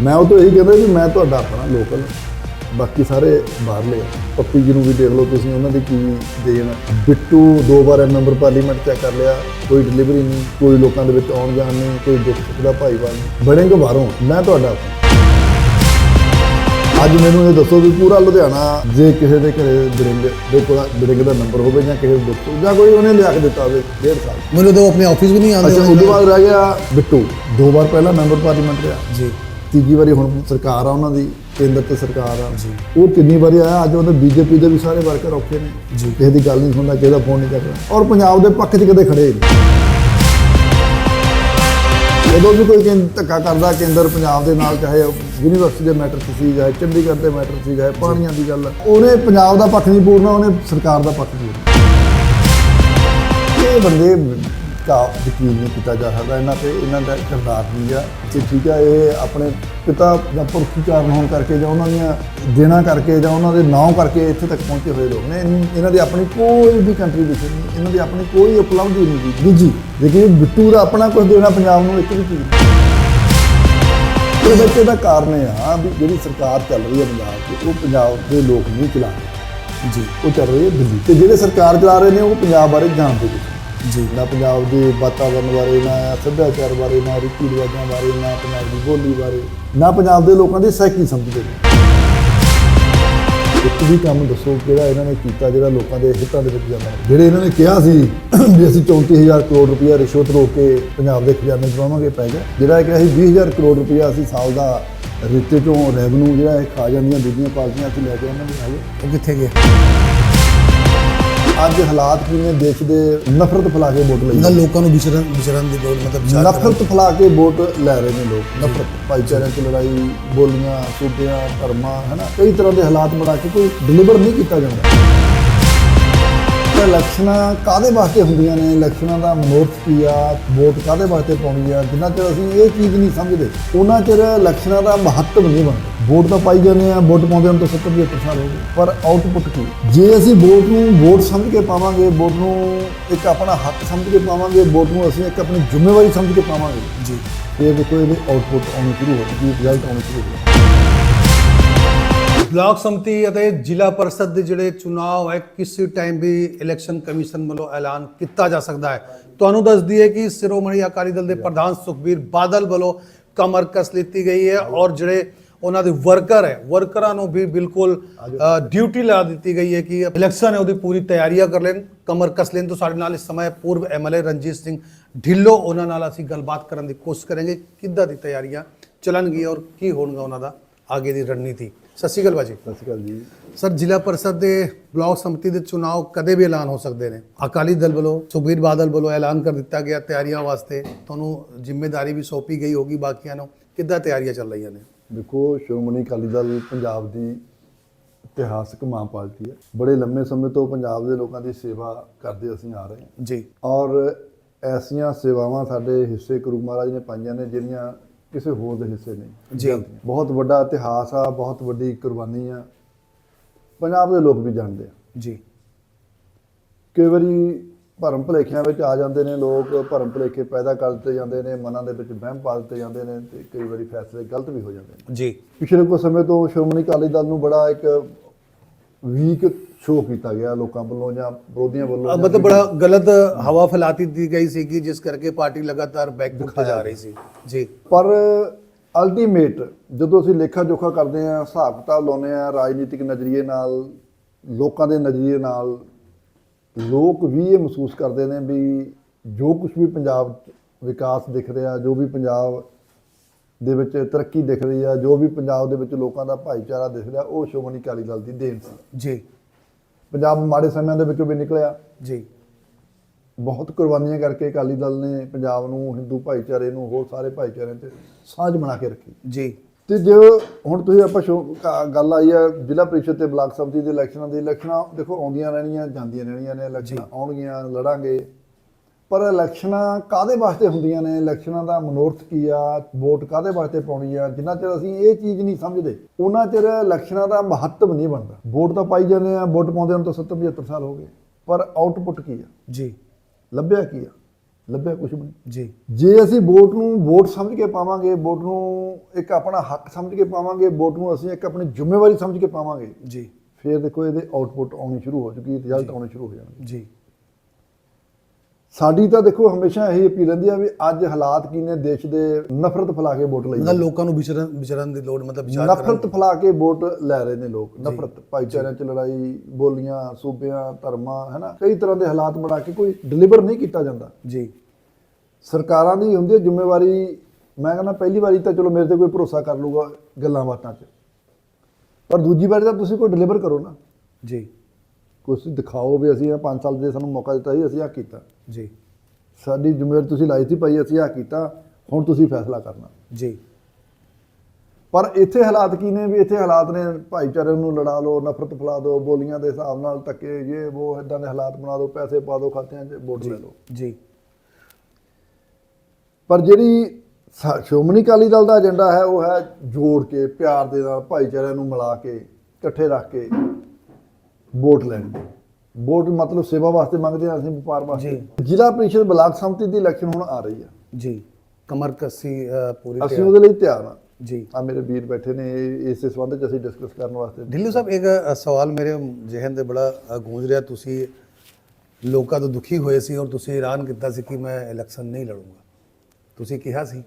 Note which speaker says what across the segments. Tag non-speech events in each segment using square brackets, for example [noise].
Speaker 1: ਮੈਂ ਉਹ ਤੋਂ ਇਹੀ ਕਹਿੰਦਾ ਵੀ ਮੈਂ ਤੁਹਾਡਾ ਆਪਣਾ ਲੋਕਲ ਬਾਕੀ ਸਾਰੇ ਬਾਹਰਲੇ। ਪੱਪੀ ਜੀ ਨੂੰ ਵੀ ਦੇਖ ਲਓ ਤੁਸੀਂ ਉਹਨਾਂ ਦੀ ਕੀ ਦੇਣ ਬਿੱਟੂ ਦੋ ਵਾਰ ਨੰਬਰ ਪਾਰਲੀਮੈਂਟ ਚੈੱਕ ਕਰ ਲਿਆ ਕੋਈ ਡਿਲੀਵਰੀ ਨਹੀਂ ਕੋਈ ਲੋਕਾਂ ਦੇ ਵਿੱਚ ਆਉਣ ਜਾਣ ਨਹੀਂ ਕੋਈ ਦੁੱਖ ਦਾ ਭਾਈਵਾਲ ਨਹੀਂ। ਬੜੇ ਕੋ ਬਾਹਰੋਂ ਮੈਂ ਤੁਹਾਡਾ ਅੱਜ ਮੈਨੂੰ ਇਹ ਦੱਸੋ ਵੀ ਪੂਰਾ ਲੁਧਿਆਣਾ ਜੇ ਕਿਸੇ ਦੇ ਘਰੇ ਬਿਰਿੰਗ ਦੇ ਕੋਲ ਬਿਰਿੰਗ ਦਾ ਨੰਬਰ ਹੋਵੇ ਜਾਂ ਕਿਸੇ ਦੇ ਜਾਂ ਕੋਈ ਉਹਨੇ ਲਿਆ ਕੇ ਦਿੱਤਾ ਹੋਵੇ ਡੇਢ ਸਾਲ।
Speaker 2: ਮੈਨੂੰ ਤਾਂ ਆਪਣੇ ਆਫਿਸ ਵੀ ਨਹੀਂ ਆਉਂਦੇ
Speaker 1: ਅੱਛਾ ਉਸ ਤੋਂ ਬਾਅਦ ਰਹਿ ਗਿਆ ਬਿੱਟੂ। ਦੋ ਵਾਰ ਪਹਿਲਾਂ ਮੈਂਬਰ ਪਾਰਲੀਮੈਂਟ ਰਿਹਾ।
Speaker 2: ਜੀ।
Speaker 1: ਤੀਜੀ ਵਾਰੀ ਹੁਣ ਸਰਕਾਰ ਆ ਉਹਨਾਂ ਦੀ ਕੇਂਦਰ ਤੇ ਸਰਕਾਰ ਆ। ਉਹ ਕਿੰਨੀ ਵਾਰੀ ਆਇਆ ਅੱਜ ਉਹਦੇ ਬੀਜੇਪੀ ਦੇ ਵੀ ਸਾਰੇ ਵਰਕਰ ਔਖੇ ਨੇ।
Speaker 2: ਜੀ।
Speaker 1: ਕਿਸੇ ਦੀ ਗੱਲ ਨਹੀਂ ਸੁਣਦਾ ਕਿਸੇ ਦਾ ਫੋਨ ਨਹੀਂ ਚੱਕਦਾ। ਔਰ ਪੰਜਾਬ ਦੇ ਪੱਖ 'ਚ ਕਦੇ ਖੜੇ ਨਹੀਂ। ਜਦੋਂ ਵੀ ਕੋਈ ਕੇਂਦਰ ਧੱਕਾ ਕਰਦਾ ਕੇਂਦਰ ਪੰਜਾਬ ਦੇ ਨਾਲ ਚਾਹੇ ਯੂਨੀਵਰਸਿਟੀ ਦੇ ਮੈਟਰ ਸੀ ਚਾਹੇ ਚੰਡੀਗੜ੍ਹ ਦੇ ਮੈਟਰ ਸੀ ਚਾਹੇ ਪਾਣੀਆਂ ਦੀ ਗੱਲ ਉਹਨੇ ਪੰਜਾਬ ਦਾ ਪੱਖ ਨਹੀਂ ਪੂਰਨਾ ਉਹਨੇ ਸਰਕਾਰ ਦਾ ਪੱਖ ਪੂਰਨਾ। ਇਹ ਬੰਦੇ ਦਾ ਯਕੀਨ ਨਹੀਂ ਕੀਤਾ ਜਾ ਸਕਦਾ ਇਹਨਾਂ ਤੇ ਇਹਨਾਂ ਦਾ ਕਿਰਦਾਰ ਨਹੀਂ ਆ। ਕਿ ਠੀਕ ਹੈ ਇਹ ਆਪਣੇ ਪਿਤਾ ਜਾਂ ਪੁਰਖੀ ਕਾਰਨ ਹੋਣ ਕਰਕੇ ਜਾਂ ਉਹਨਾਂ ਦੀਆਂ ਦੇਣਾ ਕਰਕੇ ਜਾਂ ਉਹਨਾਂ ਦੇ ਨਾਂ ਕਰਕੇ ਇੱਥੇ ਤੱਕ ਪਹੁੰਚੇ ਹੋਏ ਲੋਕ ਨੇ। ਇਹਨਾਂ ਦੀ ਆਪਣੀ ਕੋਈ ਵੀ ਕੰਟਰੀਬਿਊਸ਼ਨ ਨਹੀਂ ਇਹਨਾਂ ਦੀ ਆਪਣੀ ਕੋਈ ਉਪਲਬਧੀ ਨਹੀਂ ਦੂਜੀ ਲੇਕਿਨ ਬਿੱਟੂ ਦਾ ਆਪਣਾ ਕੁਝ ਦੇਣਾ ਪੰਜਾਬ ਨੂੰ ਇੱਕ ਵੀ ਚੀਜ਼ ਇਹ ਬੱਚੇ ਦਾ ਕਾਰਨ ਇਹ ਆ ਵੀ ਜਿਹੜੀ ਸਰਕਾਰ ਚੱਲ ਰਹੀ ਹੈ ਪੰਜਾਬ 'ਚ ਉਹ ਪੰਜਾਬ ਦੇ ਲੋਕ ਨਹੀਂ ਚਲਾ ਰਹੇ।
Speaker 2: ਜੀ।
Speaker 1: ਉਹ ਚੱਲ ਰਹੀ ਹੈ ਦਿੱਲੀ ਤੇ ਜਿਹੜੇ ਸਰਕਾਰ ਚਲਾ ਰਹੇ ਨੇ ਉਹ ਪੰਜਾਬ ਬਾਰੇ ਜਾਣਦੇ ਨਹੀਂ।
Speaker 2: ਜੀ।
Speaker 1: ਨਾ ਪੰਜਾਬ ਦੇ ਵਾਤਾਵਰਣ ਬਾਰੇ ਨਾ ਸੱਭਿਆਚਾਰ ਬਾਰੇ ਨਾ ਰੀਤੀ ਰਿਵਾਜਾਂ ਬਾਰੇ ਨਾ ਪੰਜਾਬ ਦੀ ਬੋਲੀ ਬਾਰੇ ਨਾ ਪੰਜਾਬ ਦੇ ਲੋਕਾਂ ਦੀ ਸਾਈਕੀ ਸਮਝਦੇ ਇੱਕ ਵੀ ਕੰਮ ਦੱਸੋ ਕਿਹੜਾ ਇਹਨਾਂ ਨੇ ਕੀਤਾ ਜਿਹੜਾ ਲੋਕਾਂ ਦੇ ਹਿੱਤਾਂ ਦੇ ਵਿੱਚ ਜਾਂਦਾ। ਜਿਹੜੇ ਇਹਨਾਂ ਨੇ ਕਿਹਾ ਸੀ ਵੀ ਅਸੀਂ 34000 ਕਰੋੜ ਰੁਪਇਆ ਰਿਸ਼ਵਤ ਰੋਕ ਕੇ ਪੰਜਾਬ ਦੇ ਖਜ਼ਾਨੇ 'ਚ ਪਾਵਾਂਗੇ ਪੈ ਗਿਆ। ਜਿਹੜਾ ਇਹ ਕਿਹਾ ਸੀ 20000 ਕਰੋੜ ਰੁਪਇਆ ਅਸੀਂ ਸਾਲ ਦਾ ਰੇਤੇ ਤੋਂ ਰੈਵਨਿਊ ਜਿਹੜਾ ਇਹ ਖਾ ਜਾਂਦੀਆਂ ਦੂਜੀਆਂ ਪਾਰਟੀਆਂ ਅਸੀਂ ਲੈ ਕੇ ਉਹਨਾਂ ਦੇ ਆਏ
Speaker 2: ਉਹ ਕਿੱਥੇ ਗਏ?
Speaker 1: ਅੱਜ ਹਾਲਾਤ ਕੀ ਨੇ ਦੇਸ਼ ਦੇ ਨਫ਼ਰਤ ਫੈਲਾ ਕੇ ਵੋਟ ਲਈ।
Speaker 2: ਨਾ ਲੋਕਾਂ ਨੂੰ ਵਿਚਰਨ ਵਿਚਰਨ ਦੀ ਲੋੜ ਮਤਲਬ
Speaker 1: ਨਫ਼ਰਤ ਫੈਲਾ ਕੇ ਵੋਟ ਲੈ ਰਹੇ ਨੇ ਲੋਕ। ਨਫ਼ਰਤ। ਭਾਈਚਾਰਿਆਂ 'ਚ ਲੜਾਈ ਬੋਲੀਆਂ ਸੂਬਿਆਂ ਧਰਮਾਂ ਹਨਾ ਕਈ ਤਰ੍ਹਾਂ ਦੇ ਹਾਲਾਤ ਬਣਾ ਕੇ ਕੋਈ ਡਿਲੀਵਰ ਨਹੀਂ ਕੀਤਾ ਜਾਂਦਾ। ਇਲੈਕਸ਼ਨਾਂ ਕਾਦੇ ਵਾਸਤੇ ਹੁੰਦੀਆਂ ਨੇ? ਇਲੈਕਸ਼ਨਾਂ ਦਾ ਮਨੋਰਥ ਕੀ ਆ? ਵੋਟ ਕਾਦੇ ਵਾਸਤੇ ਪਾਉਣੀ ਆ? ਜਿੰਨਾ ਚਿਰ ਅਸੀਂ ਇਹ ਚੀਜ਼ ਨਹੀਂ ਸਮਝਦੇ ਉਹਨਾਂ ਚਿਰ ਇਲੈਕਸ਼ਨਾਂ ਦਾ ਮਹੱਤਵ ਨਹੀਂ ਬਣਦਾ। ਵੋਟ ਤਾਂ ਪਾਈ ਜਾਂਦੇ ਆ ਵੋਟ ਪਾਉਂਦੇ ਹਨ ਤਾਂ 70 75 ਸਾਲ ਹੋ ਗਏ ਪਰ ਆਊਟਪੁੱਟ ਕੀ? ਜੇ ਅਸੀਂ ਵੋਟ ਨੂੰ ਵੋਟ ਸਮਝ ਕੇ ਪਾਵਾਂਗੇ ਵੋਟ ਨੂੰ ਇੱਕ ਆਪਣਾ ਹੱਕ ਸਮਝ ਕੇ ਪਾਵਾਂਗੇ ਵੋਟ ਨੂੰ ਅਸੀਂ ਇੱਕ ਆਪਣੀ ਜ਼ਿੰਮੇਵਾਰੀ ਸਮਝ ਕੇ ਪਾਵਾਂਗੇ।
Speaker 2: ਜੀ।
Speaker 1: ਇਹ ਦੇਖੋ ਇਹਦੇ ਆਊਟਪੁੱਟ ਆਉਣੀ ਸ਼ੁਰੂ ਹੋ ਗਈ ਰਿਜ਼ਲਟ ਆਉਣੇ ਸ਼ੁਰੂ ਹੋ ਗਏ
Speaker 2: ਬਲਾਕ ਸੰਮਤੀ ਅਤੇ ਜ਼ਿਲ੍ਹਾ ਪਰਿਸ਼ਦ ਦੇ ਜਿਹੜੇ ਚੁਣਾਵ ਹੈ ਕਿਸੇ ਟਾਈਮ ਵੀ ਇਲੈਕਸ਼ਨ ਕਮਿਸ਼ਨ ਵੱਲੋਂ ਐਲਾਨ ਕੀਤਾ ਜਾ ਸਕਦਾ ਹੈ? ਤੁਹਾਨੂੰ ਦੱਸ ਦਈਏ ਕਿ ਸ਼੍ਰੋਮਣੀ ਅਕਾਲੀ ਦਲ ਦੇ ਪ੍ਰਧਾਨ ਸੁਖਬੀਰ ਬਾਦਲ ਵੱਲੋਂ ਕਮਰ ਕਸ ਲਿੱਤੀ ਗਈ ਹੈ ਔਰ ਜਿਹੜੇ ਉਹਨਾਂ ਦੇ ਵਰਕਰ ਹੈ। ਵਰਕਰਾਂ ਨੂੰ ਵੀ ਬਿਲਕੁਲ ਡਿਊਟੀ ਲਾ ਦਿੱਤੀ ਗਈ ਹੈ ਕਿ ਇਲੈਕਸ਼ਨ ਹੈ ਉਹਦੀ ਪੂਰੀ ਤਿਆਰੀਆਂ ਕਰ ਲੈਣ। ਕਮਰ ਕਸ ਲੈਣ ਤੋਂ ਸਾਡੇ ਨਾਲ ਇਸ ਸਮੇਂ ਪੂਰਵ ਐਮਐਲਏ ਰਣਜੀਤ ਸਿੰਘ ਢਿੱਲੋਂ ਉਹਨਾਂ ਨਾਲ ਅਸੀਂ ਗੱਲਬਾਤ ਕਰਨ ਦੀ ਕੋਸ਼ਿਸ਼ ਕਰਾਂਗੇ ਕਿੱਦਾਂ ਦੀ ਤਿਆਰੀਆਂ ਚੱਲਣਗੀਆਂ ਔਰ ਕੀ ਹੋਣਗਾ ਉਹਨਾਂ ਦਾ ਅੱਗੇ ਦੀ ਰਣਨੀਤੀ। ਸਤਿ ਸ਼੍ਰੀ ਅਕਾਲ ਬਾਜੀ
Speaker 1: ਸਤਿ ਸ਼੍ਰੀ ਅਕਾਲ ਜੀ।
Speaker 2: ਸਰ ਜ਼ਿਲ੍ਹਾ ਪਰਿਸ਼ਦ ਦੇ ਬਲਾਕ ਸੰਮਤੀ ਦੇ ਚੁਣਾਵ ਕਦੇ ਵੀ ਐਲਾਨ ਹੋ ਸਕਦੇ ਨੇ। ਅਕਾਲੀ ਦਲ ਵੱਲੋਂ ਸੁਖਬੀਰ ਬਾਦਲ ਵੱਲੋਂ ਐਲਾਨ ਕਰ ਦਿੱਤਾ ਗਿਆ ਤਿਆਰੀਆਂ ਵਾਸਤੇ। ਤੁਹਾਨੂੰ ਜ਼ਿੰਮੇਵਾਰੀ ਵੀ ਸੌਂਪੀ ਗਈ ਹੋਗੀ ਬਾਕੀਆਂ ਨੂੰ। ਕਿੱਦਾਂ ਤਿਆਰੀਆਂ ਚੱਲ ਰਹੀਆਂ ਨੇ?
Speaker 1: ਦੇਖੋ ਸ਼੍ਰੋਮਣੀ ਅਕਾਲੀ ਦਲ ਪੰਜਾਬ ਦੀ ਇਤਿਹਾਸਕ ਮਾਂ ਪਾਰਟੀ ਹੈ। ਬੜੇ ਲੰਮੇ ਸਮੇਂ ਤੋਂ ਪੰਜਾਬ ਦੇ ਲੋਕਾਂ ਦੀ ਸੇਵਾ ਕਰਦੇ ਅਸੀਂ ਆ ਰਹੇ ਹਾਂ।
Speaker 2: ਜੀ।
Speaker 1: ਔਰ ਐਸੀਆਂ ਸੇਵਾਵਾਂ ਸਾਡੇ ਹਿੱਸੇ ਗੁਰੂ ਮਹਾਰਾਜ ਨੇ ਪਾਈਆਂ ਨੇ ਜਿਹੜੀਆਂ ਕਿਸੇ ਹੋਰ ਦੇ ਹਿੱਸੇ ਨਹੀਂ
Speaker 2: ਜੀ।
Speaker 1: ਬਹੁਤ ਵੱਡਾ ਇਤਿਹਾਸ ਆ ਬਹੁਤ ਵੱਡੀ ਕੁਰਬਾਨੀ ਆ। ਪੰਜਾਬ ਦੇ ਲੋਕ ਵੀ ਜਾਣਦੇ ਆ।
Speaker 2: ਜੀ।
Speaker 1: ਕਈ ਵਾਰੀ ਭਰਮ ਭੁਲੇਖਿਆਂ ਵਿੱਚ ਆ ਜਾਂਦੇ ਨੇ ਲੋਕ ਭਰਮ ਭੁਲੇਖੇ ਪੈਦਾ ਕਰ ਦਿੱਤੇ ਜਾਂਦੇ ਨੇ ਮਨਾਂ ਦੇ ਵਿੱਚ ਵਹਿਮ ਪਾ ਦਿੱਤੇ ਜਾਂਦੇ ਨੇ ਤੇ ਕਈ ਵਾਰੀ ਫੈਸਲੇ ਗਲਤ ਵੀ ਹੋ ਜਾਂਦੇ ਨੇ।
Speaker 2: ਜੀ।
Speaker 1: ਪਿਛਲੇ ਕੁਝ ਸਮੇਂ ਤੋਂ ਸ਼੍ਰੋਮਣੀ ਅਕਾਲੀ ਦਲ ਨੂੰ ਬੜਾ ਇੱਕ ਵੀਕ ਸ਼ੋਅ ਕੀਤਾ ਗਿਆ ਲੋਕਾਂ ਵੱਲੋਂ ਜਾਂ ਵਿਰੋਧੀਆਂ ਵੱਲੋਂ
Speaker 2: ਮਤਲਬ ਬੜਾ ਗਲਤ ਹਵਾ ਫੈਲਾਤੀ ਦੀ ਗਈ ਸੀ ਕਿ ਜਿਸ ਕਰਕੇ ਪਾਰਟੀ ਲਗਾਤਾਰ ਬੈਕਫੁੱਟ ਤੇ ਜਾ ਰਹੀ ਸੀ। ਜੀ।
Speaker 1: ਪਰ ਅਲਟੀਮੇਟ ਜਦੋਂ ਅਸੀਂ ਲੇਖਾ ਜੋਖਾ ਕਰਦੇ ਆ ਹਿਸਾਬ ਕਿਤਾਬ ਲਾਉਂਦੇ ਆ ਰਾਜਨੀਤਿਕ ਨਜ਼ਰੀਏ ਨਾਲ ਲੋਕਾਂ ਦੇ ਨਜ਼ਰੀਏ ਨਾਲ ਲੋਕ ਵੀ ਇਹ ਮਹਿਸੂਸ ਕਰਦੇ ਨੇ ਵੀ ਜੋ ਕੁਝ ਵੀ ਪੰਜਾਬ ਵਿਕਾਸ ਦਿਖ ਰਿਹਾ ਜੋ ਵੀ ਪੰਜਾਬ ਦੇ ਵਿੱਚ ਤਰੱਕੀ ਦਿਖ ਰਹੀ ਆ ਜੋ ਵੀ ਪੰਜਾਬ ਦੇ ਵਿੱਚ ਲੋਕਾਂ ਦਾ ਭਾਈਚਾਰਾ ਦਿਖ ਰਿਹਾ ਉਹ ਸ਼੍ਰੋਮਣੀ ਅਕਾਲੀ ਦਲ ਦੀ ਦੇਣ ਸੀ।
Speaker 2: ਜੀ।
Speaker 1: ਪੰਜਾਬ ਮਾੜੇ ਸਮਿਆਂ ਦੇ ਵਿੱਚੋਂ ਵੀ ਨਿਕਲਿਆ।
Speaker 2: ਜੀ।
Speaker 1: ਬਹੁਤ ਕੁਰਬਾਨੀਆਂ ਕਰਕੇ ਅਕਾਲੀ ਦਲ ਨੇ ਪੰਜਾਬ ਨੂੰ ਹਿੰਦੂ ਭਾਈਚਾਰੇ ਨੂੰ ਹੋਰ ਸਾਰੇ ਭਾਈਚਾਰਿਆਂ 'ਚ ਸਾਂਝ ਬਣਾ ਕੇ ਰੱਖੀ।
Speaker 2: ਜੀ।
Speaker 1: ਤੇ ਜੋ ਹੁਣ ਤੁਸੀਂ ਆਪਾਂ ਗੱਲ ਆਈ ਆ ਜ਼ਿਲ੍ਹਾ ਪ੍ਰੀਸ਼ਦ ਤੇ ਬਲਾਕ ਸੰਮਤੀ ਦੇ ਇਲੈਕਸ਼ਨਾਂ ਦੀ ਇਲੈਕਸ਼ਨਾਂ ਦੇਖੋ ਆਉਂਦੀਆਂ ਰਹਿਣੀਆਂ ਜਾਂਦੀਆਂ ਰਹਿਣੀਆਂ ਨੇ ਇਲੈਕਸ਼ਨਾਂ ਆਉਣਗੀਆਂ ਲੜਾਂਗੇ। ਪਰ ਇਲੈਕਸ਼ਨਾਂ ਕਾਦੇ ਵਾਸਤੇ ਹੁੰਦੀਆਂ ਨੇ? ਇਲੈਕਸ਼ਨਾਂ ਦਾ ਮਨੋਰਥ ਕੀ ਆ? ਵੋਟ ਕਾਦੇ ਵਾਸਤੇ ਪਾਉਣੀ ਆ? ਜਿੰਨਾ ਚਿਰ ਅਸੀਂ ਇਹ ਚੀਜ਼ ਨਹੀਂ ਸਮਝਦੇ ਉਹਨਾਂ ਚਿਰ ਇਲੈਕਸ਼ਨਾਂ ਦਾ ਮਹੱਤਵ ਨਹੀਂ ਬਣਦਾ। ਵੋਟ ਤਾਂ ਪਾਈ ਜਾਂਦੇ ਆ ਵੋਟ ਪਾਉਂਦੇ ਨੂੰ ਤਾਂ 70 75 ਸਾਲ ਹੋ ਗਏ। ਪਰ ਆਊਟਪੁੱਟ ਕੀ ਆ?
Speaker 2: ਜੀ।
Speaker 1: ਲੱਭਿਆ ਕੀ ਆ? ਲੱਭਿਆ ਕੁਝ ਵੀ? ਨਹੀਂ
Speaker 2: ਜੀ।
Speaker 1: ਜੇ ਅਸੀਂ ਵੋਟ ਨੂੰ ਵੋਟ ਸਮਝ ਕੇ ਪਾਵਾਂਗੇ ਵੋਟ ਨੂੰ ਇੱਕ ਆਪਣਾ ਹੱਕ ਸਮਝ ਕੇ ਪਾਵਾਂਗੇ ਵੋਟ ਨੂੰ ਅਸੀਂ ਇੱਕ ਆਪਣੀ ਜ਼ਿੰਮੇਵਾਰੀ ਸਮਝ ਕੇ ਪਾਵਾਂਗੇ
Speaker 2: ਜੀ।
Speaker 1: ਫਿਰ ਦੇਖੋ ਇਹਦੇ ਆਊਟਪੁੱਟ ਆਉਣੀ ਸ਼ੁਰੂ ਹੋ ਚੁੱਕੀ ਰਿਜ਼ਲਟ ਆਉਣੇ ਸ਼ੁਰੂ ਹੋ ਜਾਣਗੇ।
Speaker 2: ਜੀ।
Speaker 1: ਸਾਡੀ ਤਾਂ ਦੇਖੋ ਹਮੇਸ਼ਾ ਇਹੀ ਅਪੀਲ ਰਹਿੰਦੀ ਆ ਵੀ ਅੱਜ ਹਾਲਾਤ ਕੀ ਨੇ ਦੇਸ਼ ਦੇ ਨਫ਼ਰਤ ਫੈਲਾ ਕੇ ਵੋਟ ਲਈ
Speaker 2: ਮਤਲਬ ਲੋਕਾਂ ਨੂੰ ਵਿਚਰਨ ਵਿਚਰਨ ਦੀ ਲੋੜ ਮਤਲਬ ਵਿਚਾਰ
Speaker 1: ਨਫ਼ਰਤ ਫੈਲਾ ਕੇ ਵੋਟ ਲੈ ਰਹੇ ਨੇ ਲੋਕ ਨਫ਼ਰਤ ਭਾਈਚਾਰਿਆਂ 'ਚ ਲੜਾਈ ਬੋਲੀਆਂ ਸੂਬਿਆਂ ਧਰਮਾਂ ਹੈਨਾ ਕਈ ਤਰ੍ਹਾਂ ਦੇ ਹਾਲਾਤ ਬਣਾ ਕੇ ਕੋਈ ਡਿਲੀਵਰ ਨਹੀਂ ਕੀਤਾ ਜਾਂਦਾ।
Speaker 2: ਜੀ।
Speaker 1: ਸਰਕਾਰਾਂ ਦੀ ਹੁੰਦੀ ਹੈ ਜ਼ਿੰਮੇਵਾਰੀ ਮੈਂ ਕਹਿੰਦਾ ਪਹਿਲੀ ਵਾਰੀ ਤਾਂ ਚਲੋ ਮੇਰੇ ਤੇ ਕੋਈ ਭਰੋਸਾ ਕਰ ਲੂਗਾ ਗੱਲਾਂ ਬਾਤਾਂ 'ਚ। ਪਰ ਦੂਜੀ ਵਾਰੀ ਤਾਂ ਤੁਸੀਂ ਕੋਈ ਡਿਲੀਵਰ ਕਰੋ ਨਾ।
Speaker 2: ਜੀ।
Speaker 1: ਕੁਝ ਦਿਖਾਓ ਵੀ ਅਸੀਂ ਇਹ 5 ਸਾਲ ਦੇ ਸਾਨੂੰ ਮੌਕਾ ਦਿੱਤਾ ਸੀ ਅਸੀਂ ਆ ਕੀਤਾ।
Speaker 2: ਜੀ।
Speaker 1: ਸਾਡੀ ਜ਼ਿੰਮੇਵਾਰੀ ਤੁਸੀਂ ਲਾਈ ਸੀ ਭਾਈ ਅਸੀਂ ਆ ਕੀਤਾ ਹੁਣ ਤੁਸੀਂ ਫੈਸਲਾ ਕਰਨਾ।
Speaker 2: ਜੀ।
Speaker 1: ਪਰ ਇੱਥੇ ਹਾਲਾਤ ਕੀ ਨੇ ਵੀ ਇੱਥੇ ਹਾਲਾਤ ਨੇ ਭਾਈਚਾਰੇ ਨੂੰ ਲੜਾ ਲਓ ਨਫ਼ਰਤ ਫੈਲਾ ਦਿਓ ਬੋਲੀਆਂ ਦੇ ਹਿਸਾਬ ਨਾਲ ਧੱਕੇ ਇਹ ਉਹ ਇਦਾਂ ਦੇ ਹਾਲਾਤ ਬਣਾ ਦਿਓ ਪੈਸੇ ਪਾ ਦਿਓ ਖਾਤਿਆਂ 'ਚ ਵੋਟ ਲੈ ਲਓ।
Speaker 2: ਜੀ।
Speaker 1: ਪਰ ਜਿਹੜੀ ਸ਼੍ਰੋਮਣੀ ਅਕਾਲੀ ਦਲ ਦਾ ਏਜੰਡਾ ਹੈ ਉਹ ਹੈ ਜੋੜ ਕੇ ਪਿਆਰ ਦੇ ਨਾਲ ਭਾਈਚਾਰਿਆਂ ਨੂੰ ਮਿਲਾ ਕੇ ਇਕੱਠੇ ਰੱਖ ਕੇ ਵੋਟ ਲੈਣੀ ਵੋਟ ਮਤਲਬ ਸੇਵਾ ਵਾਸਤੇ ਮੰਗਦੇ ਹਾਂ ਅਸੀਂ ਵਪਾਰ ਵਾਸਤੇ। ਜ਼ਿਲ੍ਹਾ ਪ੍ਰੀਸ਼ਦ ਬਲਾਕ ਸੰਮਤੀ ਦੀ ਇਲੈਕਸ਼ਨ ਹੁਣ ਆ ਰਹੀ ਹੈ
Speaker 2: ਜੀ ਕਮਰ ਕੱਸੀ ਪੂਰੀ
Speaker 1: ਅਸੀਂ ਉਹਦੇ ਲਈ ਤਿਆਰ ਹਾਂ
Speaker 2: ਜੀ।
Speaker 1: ਆ ਮੇਰੇ ਵੀਰ ਬੈਠੇ ਨੇ ਇਸੇ ਸੰਬੰਧ ਵਿੱਚ ਅਸੀਂ ਡਿਸਕਸ ਕਰਨ ਵਾਸਤੇ।
Speaker 2: ਢਿੱਲੋਂ ਸਾਹਿਬ ਇੱਕ ਸਵਾਲ ਮੇਰੇ ਜ਼ਿਹਨ ਦੇ ਬੜਾ ਗੂੰਜ ਰਿਹਾ। ਤੁਸੀਂ ਲੋਕਾਂ ਤੋਂ ਦੁਖੀ ਹੋਏ ਸੀ ਔਰ ਤੁਸੀਂ ਐਲਾਨ ਕੀਤਾ ਸੀ ਕਿ ਮੈਂ ਇਲੈਕਸ਼ਨ ਨਹੀਂ ਲੜੂੰਗਾ। ਤੁਸੀਂ ਕਿਹਾ ਸੀ।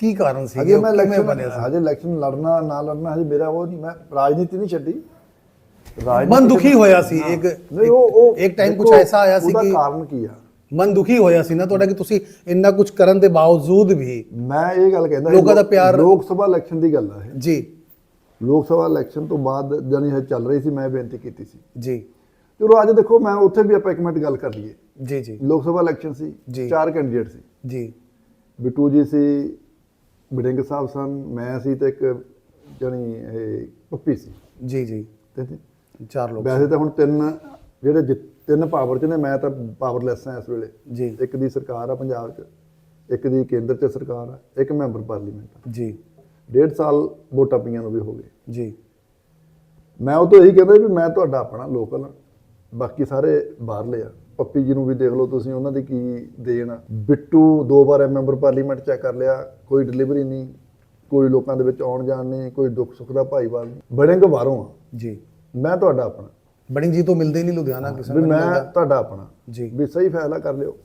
Speaker 2: ਕੀ ਕਾਰਨ ਸੀ?
Speaker 1: ਹਜੇ ਮੈਂ ਇਲੈਕਸ਼ਨ
Speaker 2: ਬਣਿਆ ਸੀ?
Speaker 1: ਹਜੇ ਇਲੈਕਸ਼ਨ ਲੜਨਾ ਨਾ ਲੜਨਾ ਹਜੇ ਮੇਰਾ ਉਹ ਨਹੀਂ ਮੈਂ ਰਾਜਨੀਤੀ ਨਹੀਂ ਛੱਡੀ।
Speaker 2: ਮਨ ਦੁਖੀ ਹੋਇਆ ਸੀ ਇੱਕ
Speaker 1: ਨਹੀਂ ਉਹ ਉਹ
Speaker 2: ਇੱਕ ਟਾਈਮ ਕੁਝ ਐਸਾ ਆਇਆ ਸੀ
Speaker 1: ਉਹਦਾ
Speaker 2: ਕਿ
Speaker 1: ਕਾਰਨ ਕੀ ਆ?
Speaker 2: ਮਨ ਦੁਖੀ ਹੋਇਆ ਸੀ ਨਾ ਤੁਹਾਡਾ ਕਿ ਤੁਸੀਂ ਇੰਨਾ ਕੁਝ ਕਰਨ ਦੇ ਬਾਵਜੂਦ ਵੀ
Speaker 1: ਮੈਂ ਇਹ ਗੱਲ ਕਹਿੰਦਾ
Speaker 2: ਲੋਕਾਂ ਦਾ ਪਿਆਰ-
Speaker 1: ਲੋਕ ਸਭਾ ਇਲੈਕਸ਼ਨ ਦੀ ਗੱਲ ਆ ਇਹ।
Speaker 2: ਜੀ।
Speaker 1: ਲੋਕ ਸਭਾ ਇਲੈਕਸ਼ਨ ਤੋਂ ਬਾਅਦ ਜਾਨੀ ਇਹ ਚੱਲ ਰਹੀ ਸੀ ਮੈਂ ਬੇਨਤੀ ਕੀਤੀ ਸੀ।
Speaker 2: ਜੀ।
Speaker 1: ਚਲੋ ਅੱਜ ਦੇਖੋ ਮੈਂ ਉੱਥੇ ਵੀ ਆਪਾਂ ਇੱਕ ਮਿੰਟ ਗੱਲ ਕਰ ਲਈਏ।
Speaker 2: ਜੀ ਜੀ।
Speaker 1: ਲੋਕ ਸਭਾ ਇਲੈਕਸ਼ਨ ਸੀ। ਚਾਰ ਕੈਂਡੀਡੇਟ ਸੀ।
Speaker 2: ਜੀ।
Speaker 1: ਬਿੱਟੂ ਜੀ ਸੀ ਬਡਿੰਗ ਸਾਹਿਬ ਸਨ ਮੈਂ ਸੀ ਤੇ ਇੱਕ ਜਾਨੀ ਇਹ ਪੱਪੀ ਸੀ।
Speaker 2: ਜੀ ਜੀ।
Speaker 1: ਤੇ ਤੇ
Speaker 2: ਚਾਰ ਲੋਕ
Speaker 1: ਵੈਸੇ ਤਾਂ ਹੁਣ ਤਿੰਨ ਜਿਹੜੇ ਤਿੰਨ ਪਾਵਰ ਚ ਨੇ ਮੈਂ ਤਾਂ ਪਾਵਰਲੈਸ ਹਾਂ ਇਸ ਵੇਲੇ।
Speaker 2: ਜੀ।
Speaker 1: ਇੱਕ ਦੀ ਸਰਕਾਰ ਆ ਪੰਜਾਬ 'ਚ ਇੱਕ ਦੀ ਕੇਂਦਰ 'ਚ ਸਰਕਾਰ ਆ ਇੱਕ ਮੈਂਬਰ ਪਾਰਲੀਮੈਂਟ ਆ।
Speaker 2: ਜੀ।
Speaker 1: ਡੇਢ ਸਾਲ ਵੋਟਾਂ ਪਈਆਂ ਨੂੰ ਵੀ ਹੋ ਗਏ।
Speaker 2: ਜੀ।
Speaker 1: ਮੈਂ ਉਹ ਤੋਂ ਇਹੀ ਕਹਿੰਦਾ ਵੀ ਮੈਂ ਤੁਹਾਡਾ ਆਪਣਾ ਲੋਕਲ ਆ ਬਾਕੀ ਸਾਰੇ ਬਾਹਰਲੇ ਆ। ਪੱਪੀ ਜੀ ਨੂੰ ਵੀ ਦੇਖ ਲਓ ਤੁਸੀਂ ਉਹਨਾਂ ਦੀ ਕੀ ਦੇਣ ਆ। ਬਿੱਟੂ ਦੋ ਵਾਰ ਮੈਂਬਰ ਪਾਰਲੀਮੈਂਟ ਚੈੱਕ ਕਰ ਲਿਆ। ਕੋਈ ਡਿਲੀਵਰੀ ਨਹੀਂ ਕੋਈ ਲੋਕਾਂ ਦੇ ਵਿੱਚ ਆਉਣ ਜਾਣ ਨਹੀਂ ਕੋਈ ਦੁੱਖ ਸੁੱਖ ਦਾ ਭਾਈਵਾਲ ਨਹੀਂ। ਬੜਿੰਗ ਬਾਹਰੋਂ ਆ।
Speaker 2: ਜੀ।
Speaker 1: ਮੈਂ ਤੁਹਾਡਾ ਆਪਣਾ।
Speaker 2: ਬੜਿੰਗ ਜੀ ਤੋਂ ਮਿਲਦੇ ਨਹੀਂ ਲੁਧਿਆਣਾ ਕਿਸੇ
Speaker 1: ਵੀ
Speaker 2: ਨੂੰ
Speaker 1: ਮੈਂ ਤੁਹਾਡਾ ਆਪਣਾ।
Speaker 2: ਜੀ।
Speaker 1: ਵੀ ਸਹੀ ਫੈਸਲਾ ਕਰ ਲਿਓ।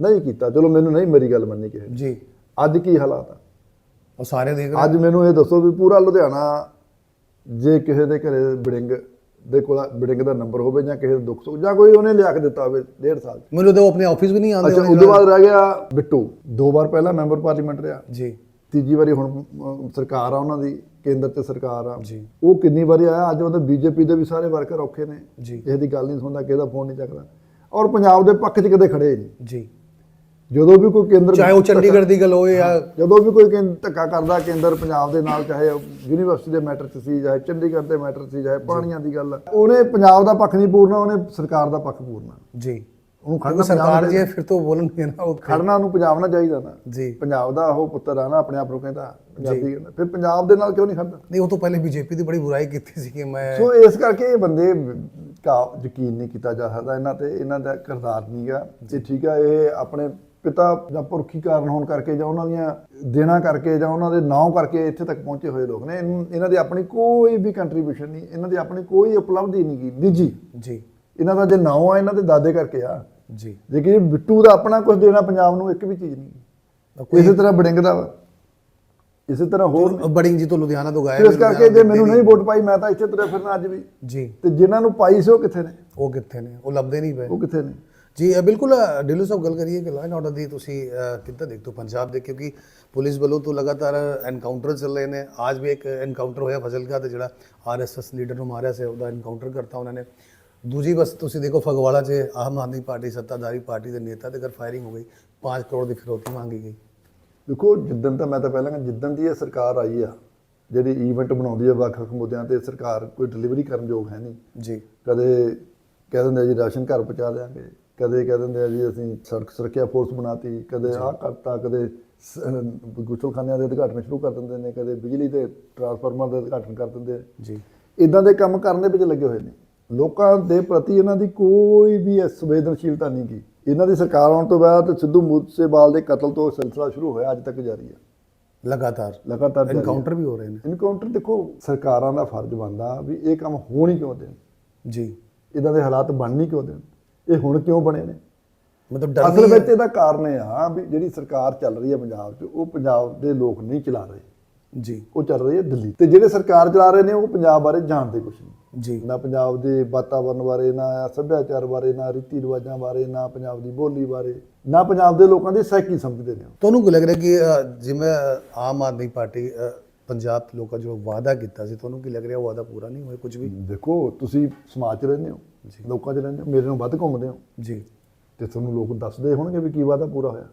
Speaker 1: ਨਹੀਂ ਕੀਤਾ ਚਲੋ ਮੈਨੂੰ ਨਹੀਂ ਮੇਰੀ ਗੱਲ ਮੰਨੀ ਕਿਸੇ ਨੇ।
Speaker 2: ਜੀ।
Speaker 1: ਅੱਜ ਕੀ ਹਾਲਾਤ ਆ?
Speaker 2: ਉਹ ਸਾਰੇ ਦੇਖ ਰਹੇ
Speaker 1: ਅੱਜ ਮੈਨੂੰ ਇਹ ਦੱਸੋ ਵੀ ਪੂਰਾ ਲੁਧਿਆਣਾ ਜੇ ਕਿਸੇ ਦੇ ਘਰੇ ਬੜਿੰਗ ਦੇ ਕੋਲ ਬੜਿੰਗ ਦਾ ਨੰਬਰ ਹੋਵੇ ਜਾਂ ਕਿਸੇ ਦਾ ਦੁੱਖ ਸੁੱਖ ਜਾਂ ਕੋਈ ਉਹਨੇ ਲਿਆ ਕੇ ਦਿੱਤਾ ਹੋਵੇ ਡੇਢ ਸਾਲ 'ਚ।
Speaker 2: ਮੈਨੂੰ ਤਾਂ ਉਹ ਆਪਣੇ ਆਫਿਸ ਵੀ ਨਹੀਂ ਆਉਂਦੇ
Speaker 1: ਅੱਛਾ ਉਦੋਂ ਬਾਅਦ ਰਹਿ ਗਿਆ ਬਿੱਟੂ। ਦੋ ਵਾਰ ਪਹਿਲਾਂ ਮੈਂਬਰ ਪਾਰਲੀਮੈਂਟ ਰਿਹਾ।
Speaker 2: ਜੀ।
Speaker 1: ਤੀਜੀ ਵਾਰੀ ਹੁਣ ਅਮ, ਸਰਕਾਰ ਆ ਉਹਨਾਂ ਦੀ। ਕੇਂਦਰ ਤੇ ਸਰਕਾਰ ਆ। ਉਹ ਕਿੰਨੀ ਵਾਰੀ ਆਇਆ ਅੱਜ ਉਹਦੇ ਬੀਜੇਪੀ ਦੇ ਵੀ ਸਾਰੇ ਵਰਕਰ ਔਖੇ ਨੇ। ਕਿਸੇ ਦੀ ਗੱਲ ਨਹੀਂ ਸੁਣਦਾ ਕਿਸੇ ਦਾ ਫੋਨ ਨਹੀਂ ਚੱਕਦਾ। ਔਰ ਪੰਜਾਬ ਦੇ ਪੱਖ 'ਚ ਕਦੇ ਖੜੇ ਨਹੀਂ।
Speaker 2: ਜੀ।
Speaker 1: ਜਦੋਂ ਵੀ ਕੋਈ ਕੇਂਦਰ
Speaker 2: ਚਾਹੇ ਉਹ ਚੰਡੀਗੜ੍ਹ ਦੀ ਗੱਲ ਹੋਵੇ ਜਾਂ
Speaker 1: ਜਦੋਂ ਵੀ ਕੋਈ ਧੱਕਾ ਕਰਦਾ ਕੇਂਦਰ ਪੰਜਾਬ ਦੇ ਨਾਲ ਚਾਹੇ ਯੂਨੀਵਰਸਿਟੀ ਦੇ ਮੈਟਰ 'ਚ ਸੀ ਚਾਹੇ ਚੰਡੀਗੜ੍ਹ ਦੇ ਮੈਟਰ 'ਚ ਸੀ ਚਾਹੇ ਪਾਣੀਆਂ ਦੀ ਗੱਲ ਉਹਨੇ ਪੰਜਾਬ ਦਾ ਪੱਖ ਨਹੀਂ ਪੂਰਨਾ ਉਹਨੇ ਸਰਕਾਰ ਦਾ ਪੱਖ ਪੂਰਨਾ।
Speaker 2: ਜੀ।
Speaker 1: ਉਹਨੂੰ ਖੜਨਾ
Speaker 2: ਸਰਕਾਰ ਜੇ ਫਿਰ ਤੋਂ ਬੋਲਣਗੇ ਨਾ ਉਹ
Speaker 1: ਖੜਨਾ ਉਹਨੂੰ ਪੰਜਾਬ ਨਾਲ ਚਾਹੀਦਾ ਨਾ।
Speaker 2: ਜੀ।
Speaker 1: ਪੰਜਾਬ ਦਾ ਉਹ ਪੁੱਤਰ ਆ ਨਾ ਆਪਣੇ ਆਪ ਨੂੰ ਕਹਿੰਦਾ ਪੰਜਾਬੀ ਫਿਰ ਪੰਜਾਬ ਦੇ ਨਾਲ ਕਿਉਂ ਨਹੀਂ ਖੜਦਾ
Speaker 2: ਨਹੀਂ ਉਹ ਤੋਂ ਪਹਿਲੇ ਬੀਜੇਪੀ ਦੀ ਬੜੀ ਬੁਰਾਈ ਕੀਤੀ ਸੀ ਕਿ ਮੈਂ
Speaker 1: ਸੋ ਇਸ ਕਰਕੇ ਇਹ ਬੰਦੇ ਕਾ ਯਕੀਨ ਨਹੀਂ ਕੀਤਾ ਜਾ ਸਕਦਾ। ਇਹਨਾਂ ਤੇ ਇਹਨਾਂ ਦਾ ਕਿਰਦਾਰ ਨਹੀਂਗਾ ਤੇ ਠੀਕ ਆ ਇਹ ਆਪਣੇ ਪਿਤਾ ਜਾਂ ਪੁਰਖੀ ਕਾਰਨ ਹੋਣ ਕਰਕੇ ਜਾਂ ਉਹਨਾਂ ਦੀਆਂ ਦੇਣਾ ਕਰਕੇ ਜਾਂ ਉਹਨਾਂ ਦੇ ਨਾਂ ਕਰਕੇ ਇੱਥੇ ਤੱਕ ਪਹੁੰਚੇ ਹੋਏ ਲੋਕ ਨੇ ਇਹਨ- ਦੀ ਆਪਣੀ ਕੋਈ ਵੀ ਕੰਟਰੀਬਿਊਸ਼ਨ ਨਹੀਂ ਇਹਨਾਂ ਦੀ ਆਪਣੀ ਕੋਈ ਉਪਲਬਧੀ ਨਹੀਂ ਗੀ। ਨਿੱਜੀ।
Speaker 2: ਜੀ।
Speaker 1: ਇਹਨਾਂ ਦਾ ਜੇ ਨਾਂ ਆ ਇਹਨਾਂ ਦੇ ਦਾਦੇ ਕਰਕੇ ਆ।
Speaker 2: ਜੀ।
Speaker 1: ਜੇ ਕਿ ਬਿੱਟੂ ਦਾ ਆਪਣਾ ਕੁਝ ਦੇਣਾ ਪੰਜਾਬ ਨੂੰ ਇੱਕ ਵੀ ਚੀਜ਼ ਨਹੀਂ ਇਸੇ ਤਰ੍ਹਾਂ ਬੜਿੰਗ ਦਾ ਵਾ। ਇਸੇ ਤਰ੍ਹਾਂ ਹੋਰ
Speaker 2: ਬੜਿੰਗ ਜੀ ਤੋਂ ਲੁਧਿਆਣਾ ਤੋਂ ਗਏ
Speaker 1: ਇਸ ਕਰਕੇ ਜੇ ਮੈਨੂੰ ਨਹੀਂ ਵੋਟ ਪਾਈ ਮੈਂ ਤਾਂ ਇੱਥੇ ਤੁਰਿਆ ਫਿਰਨਾ ਅੱਜ ਵੀ।
Speaker 2: ਜੀ।
Speaker 1: ਤੇ ਜਿਨ੍ਹਾਂ ਨੂੰ ਪਾਈ ਸੀ ਉਹ ਕਿੱਥੇ ਨੇ?
Speaker 2: ਉਹ ਕਿੱਥੇ ਨੇ? ਉਹ ਲੱਭਦੇ ਨਹੀਂ ਪਏ।
Speaker 1: ਉਹ ਕਿੱਥੇ ਨੇ?
Speaker 2: ਜੀ ਬਿਲਕੁਲ ਢਿੱਲੋਂ ਸਾਹਿਬ ਗੱਲ ਕਰੀਏ ਕਿ ਲਾਈਨ ਆਰਡਰ ਦੀ ਤੁਸੀਂ ਕਿੱਦਾਂ ਦੇਖਦੇ ਹੋ ਪੰਜਾਬ ਦੇ? ਕਿਉਂਕਿ ਪੁਲਿਸ ਵੱਲੋਂ ਤੋਂ ਲਗਾਤਾਰ ਐਨਕਾਊਂਟਰ ਚੱਲ ਰਹੇ ਨੇ। ਅੱਜ ਵੀ ਇੱਕ ਐਨਕਾਊਂਟਰ ਹੋਇਆ ਫਜ਼ਲਕਾ ਤੇ ਜਿਹੜਾ ਆਰਐਸਐਸ ਲੀਡਰ ਨੂੰ ਮਾਰਿਆ ਸੀ ਉਹਦਾ ਐਨਕਾਊਂਟਰ ਕਰਤਾ ਉਹਨਾਂ ਨੇ। ਦੂਜੀ ਬਸ ਤੁਸੀਂ ਦੇਖੋ ਫਗਵਾੜਾ 'ਚ ਆਮ ਆਦਮੀ ਪਾਰਟੀ ਸੱਤਾਧਾਰੀ ਪਾਰਟੀ ਦੇ ਨੇਤਾ ਤੇ ਘਰ ਫਾਇਰਿੰਗ ਹੋ ਗਈ 5 ਕਰੋੜ ਦੀ ਫਿਰੌਤੀ ਮੰਗੀ ਗਈ।
Speaker 1: ਦੇਖੋ ਜਿੱਦਣ ਤਾਂ ਮੈਂ ਤਾਂ ਪਹਿਲਾਂ ਜਿੱਦਣ ਦੀ ਇਹ ਸਰਕਾਰ ਆਈ ਆ ਜਿਹੜੀ ਈਵੈਂਟ ਬਣਾਉਂਦੀ ਆ ਵੱਖ-ਵੱਖ ਮੁੱਦਿਆਂ ਤੇ ਸਰਕਾਰ ਕੋਈ ਡਿਲੀਵਰੀ ਕਰਨ ਯੋਗ ਹੈ ਨਹੀਂ।
Speaker 2: ਜੀ।
Speaker 1: ਕਦੇ ਕਹਿ ਦਿੰਦੇ ਆ ਜੀ ਰਾਸ਼ਨ ਘਰ ਪਹੁੰਚਾ ਦਿਆਂਗੇ। ਕਦੇ ਕਹਿ ਦਿੰਦੇ ਆ ਜੀ ਅਸੀਂ ਸੜਕ ਸੁਰੱਖਿਆ ਫੋਰਸ ਬਣਾਤੀ। ਕਦੇ ਆਹ ਕਰਤਾ ਕਦੇ ਗੁਸਲਖਾਨਿਆਂ ਦੇ ਉਦਘਾਟਨ ਸ਼ੁਰੂ ਕਰ ਦਿੰਦੇ ਨੇ ਕਦੇ ਬਿਜਲੀ ਦੇ ਟਰਾਂਸਫਾਰਮਰ ਦੇ ਉਦਘਾਟਨ ਕਰ ਦਿੰਦੇ
Speaker 2: ਜੀ।
Speaker 1: ਇਦਾਂ ਦੇ ਕੰਮ ਕਰਨ ਦੇ ਵਿੱਚ ਲੱਗੇ ਹੋਏ ਨੇ। ਲੋਕਾਂ ਦੇ ਪ੍ਰਤੀ ਇਹਨਾਂ ਦੀ ਕੋਈ ਵੀ ਸੰਵੇਦਨਸ਼ੀਲਤਾ ਨਹੀਂ ਗੀ। ਇਹਨਾਂ ਦੀ ਸਰਕਾਰ ਆਉਣ ਤੋਂ ਬਾਅਦ ਸਿੱਧੂ ਮੂਸੇਵਾਲ ਦੇ ਕਤਲ ਤੋਂ ਸਿਲਸਿਲਾ ਸ਼ੁਰੂ ਹੋਇਆ ਅੱਜ ਤੱਕ ਜਾਰੀ ਹੈ।
Speaker 2: ਲਗਾਤਾਰ।
Speaker 1: ਲਗਾਤਾਰ।
Speaker 2: ਐਨਕਾਊਂਟਰ ਵੀ ਹੋ ਰਹੇ ਨੇ।
Speaker 1: ਇਨਕਾਊਂਟਰ ਦੇਖੋ ਸਰਕਾਰਾਂ ਦਾ ਫਰਜ਼ ਬਣਦਾ ਵੀ ਇਹ ਕੰਮ ਹੋਣ ਹੀ ਕਿਉਂ ਦੇਣ?
Speaker 2: ਜੀ।
Speaker 1: ਇਦਾਂ ਦੇ ਹਾਲਾਤ ਬਣਨੀ ਕਿਉਂ ਦੇਣ? ਇਹ ਹੁਣ ਕਿਉਂ ਬਣੇ ਨੇ?
Speaker 2: ਮਤਲਬ ਡਰ
Speaker 1: ਅਸਲ
Speaker 2: ਨਹੀਂ
Speaker 1: ਵਿੱਚ ਇਹਦਾ ਕਾਰਨ ਇਹ ਆ ਵੀ ਜਿਹੜੀ ਸਰਕਾਰ ਚੱਲ ਰਹੀ ਹੈ ਪੰਜਾਬ 'ਚ ਉਹ ਪੰਜਾਬ ਦੇ ਲੋਕ ਨਹੀਂ ਚਲਾ ਰਹੇ।
Speaker 2: ਜੀ।
Speaker 1: ਉਹ ਚੱਲ ਰਹੀ ਹੈ ਦਿੱਲੀ। ਤੇ ਜਿਹੜੇ ਸਰਕਾਰ ਚਲਾ ਰਹੇ ਨੇ ਉਹ ਪੰਜਾਬ ਬਾਰੇ ਜਾਣਦੇ ਕੁਝ ਨਹੀਂ।
Speaker 2: ਜੀ।
Speaker 1: ਨਾ ਪੰਜਾਬ ਦੇ ਵਾਤਾਵਰਣ ਬਾਰੇ ਨਾ ਸੱਭਿਆਚਾਰ ਬਾਰੇ ਨਾ ਰੀਤੀ ਰਿਵਾਜਾਂ ਬਾਰੇ ਨਾ ਪੰਜਾਬ ਦੀ ਬੋਲੀ ਬਾਰੇ ਨਾ ਪੰਜਾਬ ਦੇ ਲੋਕਾਂ ਦੀ ਸਾਈਕੀ ਸਮਝਦੇ ਨੇ
Speaker 2: ਤੁਹਾਨੂੰ ਕੀ ਲੱਗ ਰਿਹਾ ਕਿ ਜਿਵੇਂ ਆਮ ਆਦਮੀ ਪਾਰਟੀ ਪੰਜਾਬ ਦੇ ਲੋਕਾਂ ਜੋ ਵਾਅਦਾ ਕੀਤਾ ਸੀ ਤੁਹਾਨੂੰ ਕੀ ਲੱਗ ਰਿਹਾ ਉਹ ਵਾਅਦਾ ਪੂਰਾ ਨਹੀਂ ਹੋਇਆ ਕੁਝ ਵੀ?
Speaker 1: ਦੇਖੋ ਤੁਸੀਂ ਸਮਾਜ 'ਚ ਰਹਿੰਦੇ ਹੋ ਲੋਕਾਂ 'ਚ ਰਹਿੰਦੇ ਹੋ ਮੇਰੇ ਨੂੰ ਵੱਧ ਘੁੰਮਦੇ ਹੋ।
Speaker 2: ਜੀ।
Speaker 1: ਤੇ ਤੁਹਾਨੂੰ ਲੋਕ ਦੱਸਦੇ ਹੋਣਗੇ ਵੀ ਕੀ ਵਾਅਦਾ ਪੂਰਾ ਹੋਇਆ।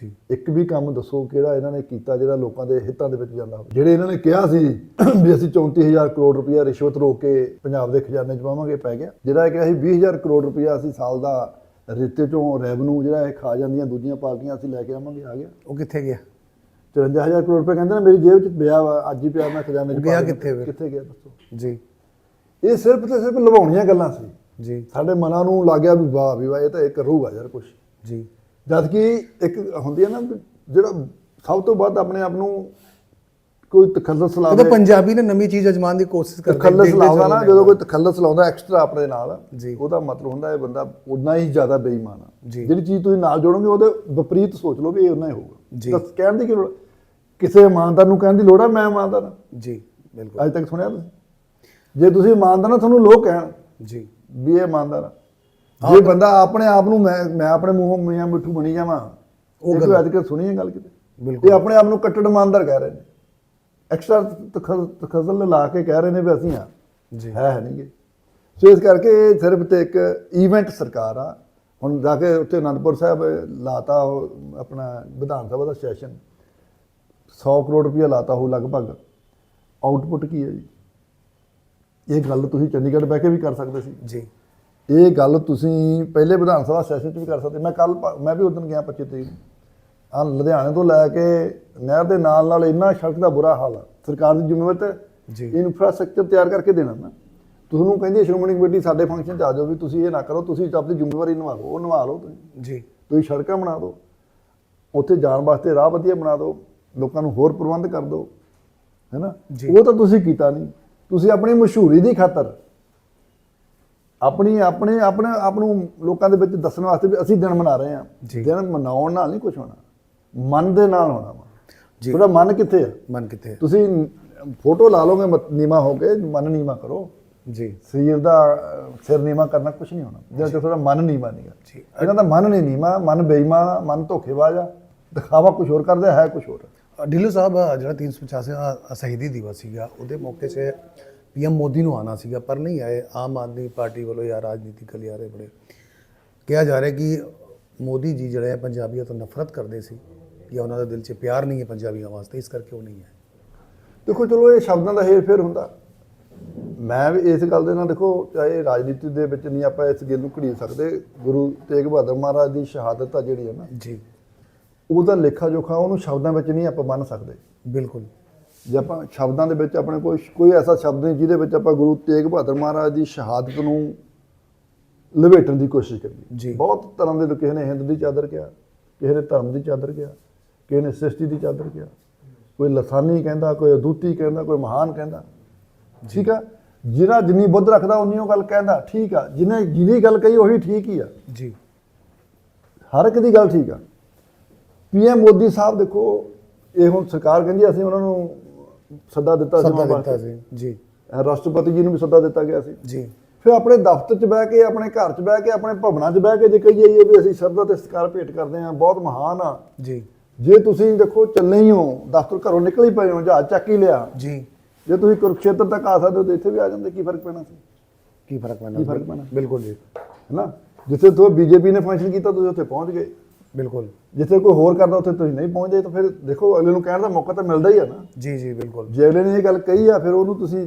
Speaker 2: ਜੀ।
Speaker 1: ਇੱਕ ਵੀ ਕੰਮ ਦੱਸੋ ਕਿਹੜਾ ਇਹਨਾਂ ਨੇ ਕੀਤਾ ਜਿਹੜਾ ਲੋਕਾਂ ਦੇ ਹਿੱਤਾਂ ਦੇ ਵਿੱਚ ਜਾਂਦਾ ਹੋਵੇ। ਜਿਹੜੇ ਇਹਨਾਂ ਨੇ ਕਿਹਾ ਸੀ [clears throat] ਵੀ ਅਸੀਂ 34000 ਕਰੋੜ ਰੁਪਇਆ ਰਿਸ਼ਵਤ ਰੋਕ ਕੇ ਪੰਜਾਬ ਦੇ ਖਜ਼ਾਨੇ 'ਚ ਪਾਵਾਂਗੇ ਪੈ ਗਿਆ। ਜਿਹੜਾ ਇਹ ਕਿਹਾ ਸੀ 20000 ਕਰੋੜ ਰੁਪਇਆ ਅਸੀਂ ਸਾਲ ਦਾ ਰੇਤੇ ਚੋਂ ਰੈਵਨਿਊ ਜਿਹੜਾ ਇਹ ਖਾ ਜਾਂਦੀਆਂ ਦੂਜੀਆਂ ਪਾਰਟੀਆਂ ਅਸੀਂ ਲੈ ਕੇ ਆਵਾਂਗੇ ਆ ਗਿਆ।
Speaker 2: ਉਹ ਕਿੱਥੇ ਗਿਆ?
Speaker 1: 54000 ਕਰੋੜ ਰੁਪਏ ਕਹਿੰਦੇ ਨੇ ਮੇਰੀ ਜੇਬ 'ਚ ਪਿਆ ਵਾ ਅੱਜ ਹੀ ਪਿਆ ਮੈਂ ਖਜ਼ਾਨੇ 'ਚ
Speaker 2: ਗਿਆ ਕਿੱਥੇ ਫਿਰ?
Speaker 1: ਕਿੱਥੇ ਗਿਆ ਦੱਸੋ।
Speaker 2: ਜੀ।
Speaker 1: ਇਹ ਸਿਰਫ ਤੇ ਸਿਰਫ ਲਵਾਉਣੀਆਂ ਗੱਲਾਂ ਸੀ।
Speaker 2: ਜੀ।
Speaker 1: ਸਾਡੇ ਮਨਾਂ ਨੂੰ ਲੱਗਿਆ ਵੀ ਵਾਹ ਵੀ ਵਾਹ ਇਹ ਤਾਂ ਇਹ ਕਰੂਗਾ ਯਾਰ ਕੁਝ
Speaker 2: ਜੀ।
Speaker 1: ਜਦ ਕਿ ਇੱਕ ਹੁੰਦੀ ਹੈ ਨਾ ਜਿਹੜਾ ਸਭ ਤੋਂ ਵੱਧ ਆਪਣੇ ਆਪ ਨੂੰ ਕੋਈ ਤਖੱਲਸ ਲਾਵੇ
Speaker 2: ਤਾਂ ਪੰਜਾਬੀ ਨੇ ਨਵੀਂ ਚੀਜ਼ ਅਜਮਾਉਣ ਦੀ ਕੋਸ਼ਿਸ਼ ਕਰਦੇ
Speaker 1: ਤਖੱਲਸ ਲਾਉਂਦਾ ਨਾ ਜਦੋਂ ਕੋਈ ਤਖੱਲਸ ਲਾਉਂਦਾ ਐਕਸਟਰਾ ਆਪਣੇ ਨਾਲ। ਉਹਦਾ ਮਤਲਬ ਹੁੰਦਾ ਇਹ ਬੰਦਾ ਉਨਾ ਹੀ ਜ਼ਿਆਦਾ ਬੇਈਮਾਨ ਆ। ਜਿਹੜੀ ਚੀਜ਼ ਤੁਸੀਂ ਨਾਲ ਜੋੜੋਗੇ ਉਹਦੇ ਵਿਪਰੀਤ ਸੋਚ ਲਓ ਵੀ ਇਹ ਉਨਾ ਹੀ। ਹੋਊਗਾ। ਬਸ ਕਹਿਣ ਦੀ ਕੀ ਕਿਸੇ ਇਮਾਨਦਾਰ ਨੂੰ ਕਹਿਣ ਦੀ ਲੋੜ ਆ ਮੈਂ ਇਮਾਨਦਾਰ ਹਾਂ
Speaker 2: ਜੀ ਬਿਲਕੁਲ।
Speaker 1: ਅੱਜ ਤੱਕ ਸੁਣਿਆ ਤੁਸੀਂ? ਜੇ ਤੁਸੀਂ ਇਮਾਨਦਾਰ ਨਾ ਤੁਹਾਨੂੰ ਲੋਕ ਕਹਿਣ
Speaker 2: ਜੀ।
Speaker 1: ਵੀ ਇਹ ਇਮਾਨਦਾਰ ਆ। ਜੇ ਬੰਦਾ ਆਪਣੇ ਆਪ ਨੂੰ ਮੈਂ ਮੈਂ ਆਪਣੇ ਮੂੰਹੋਂ ਮੀਆਂ ਮਿੱਠੂ ਬਣੀ ਜਾਵਾਂ
Speaker 2: ਉਹ ਗੱਲ-
Speaker 1: ਅੱਜ ਕੱਲ੍ਹ ਸੁਣੀ ਹੈ ਗੱਲ ਕਿਤੇ?
Speaker 2: ਬਿਲਕੁਲ।
Speaker 1: ਇਹ ਆਪਣੇ ਆਪ ਨੂੰ ਕੱਟੜ ਇਮਾਨਦਾਰ ਕਹਿ ਰਹੇ ਨੇ। ਐਕਸਟਰਾ ਤਖਜ਼ਲ ਲਾ ਕੇ ਕਹਿ ਰਹੇ ਨੇ ਵੀ ਅਸੀਂ ਆ।
Speaker 2: ਜੀ।
Speaker 1: ਹੈ ਹੈ ਨਹੀਂਗੇ ਸੋ ਇਸ ਕਰਕੇ ਇਹ ਸਿਰਫ ਤੇ ਇੱਕ ਇਵੈਂਟ ਸਰਕਾਰ ਆ। ਹੁਣ ਜਾ ਕੇ ਉੱਥੇ ਅਨੰਦਪੁਰ ਸਾਹਿਬ ਲਾਤਾ ਆਪਣਾ ਵਿਧਾਨ ਸਭਾ ਦਾ ਸੈਸ਼ਨ 100 ਕਰੋੜ ਰੁਪਇਆ ਲਾਤਾ ਉਹ ਲਗਭਗ। ਆਊਟਪੁੱਟ ਕੀ ਹੈ ਜੀ? ਇਹ ਗੱਲ ਤੁਸੀਂ ਚੰਡੀਗੜ੍ਹ ਬਹਿ ਕੇ ਵੀ ਕਰ ਸਕਦੇ ਸੀ।
Speaker 2: ਜੀ।
Speaker 1: ਇਹ ਗੱਲ ਤੁਸੀਂ ਪਹਿਲੇ ਵਿਧਾਨ ਸਭਾ ਸੈਸ਼ਨ 'ਚ ਵੀ ਕਰ ਸਕਦੇ। ਮੈਂ ਕੱਲ ਮੈਂ ਵੀ ਉਦੋਂ ਗਿਆ 25 ਤਰੀਕ ਨੂੰ। ਆ ਲੁਧਿਆਣੇ ਤੋਂ ਲੈ ਕੇ ਨਹਿਰ ਦੇ ਨਾਲ ਨਾਲ ਇੰਨਾ ਸੜਕ ਦਾ ਬੁਰਾ ਹਾਲ ਆ। ਸਰਕਾਰ ਦੀ ਜ਼ਿੰਮੇਵਾਰੀ ਹੈ
Speaker 2: ਜੀ।
Speaker 1: ਇਨਫਰਾਸਟ੍ਰਕਚਰ ਤਿਆਰ ਕਰਕੇ ਦੇਣਾ ਨਾ। ਤੁਹਾਨੂੰ ਕਹਿੰਦੀ ਸ਼੍ਰੋਮਣੀ ਕਮੇਟੀ ਸਾਡੇ ਫੰਕਸ਼ਨ 'ਚ ਆ ਜਾਓ ਵੀ ਤੁਸੀਂ ਇਹ ਨਾ ਕਰੋ ਤੁਸੀਂ ਆਪਣੀ ਜ਼ਿੰਮੇਵਾਰੀ ਨਿਭਾ ਲਓ ਉਹ ਨਿਭਾ ਲਓ ਤੁਸੀਂ।
Speaker 2: ਜੀ।
Speaker 1: ਤੁਸੀਂ ਸੜਕਾਂ ਬਣਾ ਦਿਓ। ਉੱਥੇ ਜਾਣ ਵਾਸਤੇ ਰਾਹ ਵਧੀਆ ਬਣਾ ਦਿਓ। ਲੋਕਾਂ ਨੂੰ ਹੋਰ ਪ੍ਰਬੰਧ ਕਰ ਦਿਓ। ਹੈਨਾ। ਉਹ ਤਾਂ ਤੁਸੀਂ ਕੀਤਾ ਨਹੀਂ। ਤੁਸੀਂ ਆਪਣੀ ਮਸ਼ਹੂਰੀ ਦੀ ਖਾਤਰ ਆਪਣੀ ਆਪਣੇ ਆਪਣੇ ਆਪ ਨੂੰ ਲੋਕਾਂ ਦੇ ਵਿੱਚ ਦੱਸਣ ਵਾਸਤੇ ਵੀ ਅਸੀਂ ਦਿਨ ਮਨਾ ਰਹੇ ਹਾਂ। ਦਿਨ ਮਨਾਉਣ ਨਾਲ ਨਹੀਂ ਕੁਝ ਹੋਣਾ। ਮਨ ਦੇ ਨਾਲ ਹੋਣਾ ਵਾ।
Speaker 2: ਜੀ।
Speaker 1: ਤੁਹਾਡਾ ਮਨ ਕਿੱਥੇ ਆ?
Speaker 2: ਮਨ ਕਿੱਥੇ ਹੈ?
Speaker 1: ਤੁਸੀਂ ਫੋਟੋ ਲਾ ਲੋਗੇ ਨੀਵਾਂ ਹੋ ਕੇ ਮਨ ਨੀਵਾਂ ਕਰੋ।
Speaker 2: ਜੀ।
Speaker 1: ਸਰੀਰ ਦਾ ਸਿਰ ਨੀਵਾਂ ਕਰਨਾ ਕੁਝ ਨਹੀਂ ਹੋਣਾ। ਜੇ। ਤੁਹਾਡਾ ਮਨ ਨੀਵਾਂ ਨਹੀਂਗਾ
Speaker 2: ਜੀ।
Speaker 1: ਇਹਨਾਂ ਦਾ ਮਨ ਨਹੀਂ ਨੀਵਾਂ ਮਨ ਬੇਈਮਾਨ ਆ, ਮਨ ਧੋਖੇਬਾਜ਼ ਆ। ਦਿਖਾਵਾ ਕੁਝ ਹੋਰ ਕਰਦਾ ਹੈ ਕੁਝ ਹੋਰ।
Speaker 2: ਢਿੱਲੋਂ ਸਾਹਿਬ ਜਿਹੜਾ 385 ਸ਼ਹੀਦੀ ਦਿਵਸ ਸੀਗਾ ਉਹਦੇ ਮੌਕੇ 'ਤੇ ਪੀਐਮ ਮੋਦੀ ਨੂੰ ਆਣਾ ਸੀਗਾ ਪਰ ਨਹੀਂ ਆਏ। ਆਮ ਆਦਮੀ ਪਾਰਟੀ ਵੱਲੋਂ ਜਾਂ ਰਾਜਨੀਤਿਕ ਗਲਿਆਰੇ ਬੜੇ ਕਿਹਾ ਜਾ ਰਿਹਾ ਕਿ ਮੋਦੀ ਜੀ ਜਿਹੜੇ ਹੈ ਪੰਜਾਬੀਆਂ ਤੋਂ ਨਫ਼ਰਤ ਕਰਦੇ ਸੀ ਜਾਂ ਉਹਨਾਂ ਦਾ ਦਿਲ 'ਚ ਪਿਆਰ ਨਹੀਂ ਹੈ ਪੰਜਾਬੀਆਂ ਵਾਸਤੇ ਇਸ ਕਰਕੇ ਉਹ ਨਹੀਂ ਹੈ
Speaker 1: ਦੇਖੋ ਚਲੋ ਇਹ ਸ਼ਬਦਾਂ ਦਾ ਹੇਰ ਫੇਰ ਹੁੰਦਾ। ਮੈਂ ਵੀ ਇਸ ਗੱਲ ਦੇ ਨਾਲ ਦੇਖੋ ਚਾਹੇ ਰਾਜਨੀਤੀ ਦੇ ਵਿੱਚ ਨਹੀਂ ਆਪਾਂ ਇਸ ਗੱਲ ਨੂੰ ਘੜੀ ਸਕਦੇ ਗੁਰੂ ਤੇਗ ਬਹਾਦਰ ਮਹਾਰਾਜ ਦੀ ਸ਼ਹਾਦਤ ਆ ਜਿਹੜੀ ਹੈ ਨਾ
Speaker 2: ਜੀ।
Speaker 1: ਉਹਦਾ ਲੇਖਾ ਜੋਖਾ ਉਹਨੂੰ ਸ਼ਬਦਾਂ ਵਿੱਚ ਨਹੀਂ ਆਪਾਂ ਮੰਨ ਸਕਦੇ।
Speaker 2: ਬਿਲਕੁਲ।
Speaker 1: ਜੇ ਆਪਾਂ ਸ਼ਬਦਾਂ ਦੇ ਵਿੱਚ ਆਪਣੇ ਕੋਈ ਕੋਈ ਐਸਾ ਸ਼ਬਦ ਨਹੀਂ ਜਿਹਦੇ ਵਿੱਚ ਆਪਾਂ ਗੁਰੂ ਤੇਗ ਬਹਾਦਰ ਮਹਾਰਾਜ ਦੀ ਸ਼ਹਾਦਤ ਨੂੰ ਲਵੇਟਣ ਦੀ ਕੋਸ਼ਿਸ਼
Speaker 2: ਜੀ।
Speaker 1: ਕਰੀਏ ਬਹੁਤ ਤਰ੍ਹਾਂ ਦੇ ਕਿਸੇ ਨੇ ਹਿੰਦ ਦੀ ਚਾਦਰ ਕਿਹਾ ਕਿਸੇ ਨੇ ਧਰਮ ਦੀ ਚਾਦਰ ਕਿਹਾ ਕਿਸੇ ਨੇ ਸ੍ਰਿਸ਼ਟੀ ਦੀ ਚਾਦਰ ਕਿਹਾ। ਕੋਈ ਲਸਾਨੀ ਕਹਿੰਦਾ ਕੋਈ ਅਦੁੱਤੀ ਕਹਿੰਦਾ ਕੋਈ ਮਹਾਨ ਕਹਿੰਦਾ। ਠੀਕ ਆ? ਜਿਹੜਾ ਜਿੰਨੀ ਬੁੱਧ ਰੱਖਦਾ ਉਨੀ ਉਹ ਗੱਲ ਕਹਿੰਦਾ। ਠੀਕ ਆ। ਜਿਹਨੇ ਜਿਹਦੀ ਗੱਲ ਕਹੀ ਉਹੀ ਠੀਕ ਹੀ ਆ।
Speaker 2: ਜੀ।
Speaker 1: ਹਰ ਇੱਕ ਦੀ ਗੱਲ ਠੀਕ ਆ। ਪੀਐਮ ਮੋਦੀ ਸਾਹਿਬ ਦੇਖੋ ਇਹ ਹੁਣ ਸਰਕਾਰ ਕਹਿੰਦੀ ਅਸੀਂ ਉਹਨਾਂ ਨੂੰ ਸੱਦਾ ਦਿੱਤਾ ਸੀ
Speaker 2: ਸੱਦਾ
Speaker 1: ਉਹਨਾਂ
Speaker 2: ਦਿੱਤਾ
Speaker 1: ਵਾਸਤੇ।
Speaker 2: ਸੀ ਜੀ।
Speaker 1: ਰਾਸ਼ਟਰਪਤੀ ਜੀ ਨੂੰ ਵੀ ਸੱਦਾ ਦਿੱਤਾ ਗਿਆ ਸੀ।
Speaker 2: ਜੀ।
Speaker 1: ਫਿਰ ਆਪਣੇ ਦਫ਼ਤਰ 'ਚ ਬਹਿ ਕੇ ਆਪਣੇ ਘਰ 'ਚ ਬਹਿ ਕੇ ਆਪਣੇ ਭਵਨਾਂ 'ਚ ਬਹਿ ਕੇ ਜੇ ਕਹੀਏ ਵੀ ਅਸੀਂ ਸ਼ਰਧਾ ਤੇ ਸਤਿਕਾਰ ਭੇਟ ਕਰਦੇ ਹਾਂ ਬਹੁਤ ਮਹਾਨ ਆ।
Speaker 2: ਜੀ।
Speaker 1: ਜੇ ਤੁਸੀਂ ਦੇਖੋ ਚੱਲੇ ਹੀ ਹੋ ਦਫ਼ਤਰ ਘਰੋਂ ਨਿਕਲ ਹੀ ਪਏ ਹੋ ਜਹਾਜ਼ ਚੱਕ ਹੀ ਲਿਆ।
Speaker 2: ਜੀ।
Speaker 1: ਜੇ ਤੁਸੀਂ ਕੁਰੂਕਸ਼ੇਤਰ ਤੱਕ ਆ ਸਕਦੇ ਹੋ ਤਾਂ ਇੱਥੇ ਵੀ ਆ ਜਾਂਦੇ ਕੀ ਫ਼ਰਕ ਪੈਣਾ ਸੀ?
Speaker 2: ਕੀ ਫ਼ਰਕ ਪੈਣਾ
Speaker 1: ਕੀ ਫ਼ਰਕ ਪੈਣਾ?
Speaker 2: ਬਿਲਕੁਲ ਜੀ।
Speaker 1: ਹੈਨਾ ਜਿੱਥੇ ਤੋਂ ਬੀਜੇਪੀ ਨੇ ਫੰਕਸ਼ਨ ਕੀਤਾ ਤੁਸੀਂ ਉੱਥੇ ਪਹੁੰਚ ਗਏ।
Speaker 2: ਬਿਲਕੁਲ।
Speaker 1: ਜਿੱਥੇ ਕੋਈ ਹੋਰ ਕਰਦਾ ਉੱਥੇ ਤੁਸੀਂ ਨਹੀਂ ਪਹੁੰਚਦੇ ਤਾਂ ਫਿਰ ਦੇਖੋ ਅਗਲੇ ਨੂੰ ਕਹਿਣ ਦਾ ਮੌਕਾ ਤਾਂ ਮਿਲਦਾ ਹੀ ਆ ਨਾ।
Speaker 2: ਜੀ ਜੀ ਬਿਲਕੁਲ।
Speaker 1: ਜੇ ਅਗਲੇ ਨੇ ਇਹ ਗੱਲ ਕਹੀ ਆ ਫਿਰ ਉਹਨੂੰ ਤੁਸੀਂ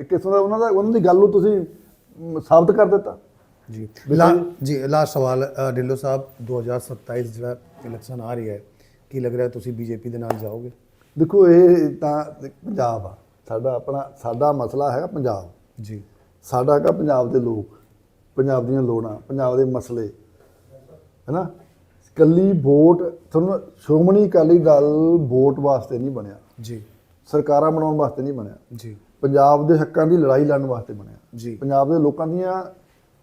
Speaker 1: ਇੱਕ ਕਿਸਮ ਦਾ ਉਹਨਾਂ ਦਾ ਉਹਨਾਂ ਦੀ ਗੱਲ ਨੂੰ ਤੁਸੀਂ ਸਾਬਤ ਕਰ ਦਿੱਤਾ।
Speaker 2: ਜੀ। ਜੀ ਲਾਸਟ ਸਵਾਲ ਢਿੱਲੋਂ ਸਾਹਿਬ 2027 ਜਿਹੜਾ ਇਲੈਕਸ਼ਨ ਆ ਰਹੀ ਹੈ ਕੀ ਲੱਗ ਰਿਹਾ ਤੁਸੀਂ ਬੀਜੇਪੀ ਦੇ ਨਾਲ ਜਾਓਗੇ?
Speaker 1: ਦੇਖੋ ਇਹ ਤਾਂ ਪੰਜਾਬ ਆ। ਸਾਡਾ ਆਪਣਾ ਸਾਡਾ ਮਸਲਾ ਹੈਗਾ ਪੰਜਾਬ।
Speaker 2: ਜੀ।
Speaker 1: ਸਾਡਾ ਹੈਗਾ ਪੰਜਾਬ ਦੇ ਲੋਕ ਪੰਜਾਬ ਦੀਆਂ ਲੋੜਾਂ ਪੰਜਾਬ ਦੇ ਮਸਲੇ। ਹੈਨਾ? ਕੱਲੀ ਵੋਟ ਤੁਹਾਨੂੰ ਸ਼੍ਰੋਮਣੀ ਅਕਾਲੀ ਦਲ ਵੋਟ ਵਾਸਤੇ ਨਹੀਂ ਬਣਿਆ।
Speaker 2: ਜੀ।
Speaker 1: ਸਰਕਾਰਾਂ ਬਣਾਉਣ ਵਾਸਤੇ ਨਹੀਂ ਬਣਿਆ।
Speaker 2: ਜੀ।
Speaker 1: ਪੰਜਾਬ ਦੇ ਹੱਕਾਂ ਦੀ ਲੜਾਈ ਲੜਨ ਵਾਸਤੇ ਬਣਿਆ।
Speaker 2: ਜੀ।
Speaker 1: ਪੰਜਾਬ ਦੇ ਲੋਕਾਂ ਦੀਆਂ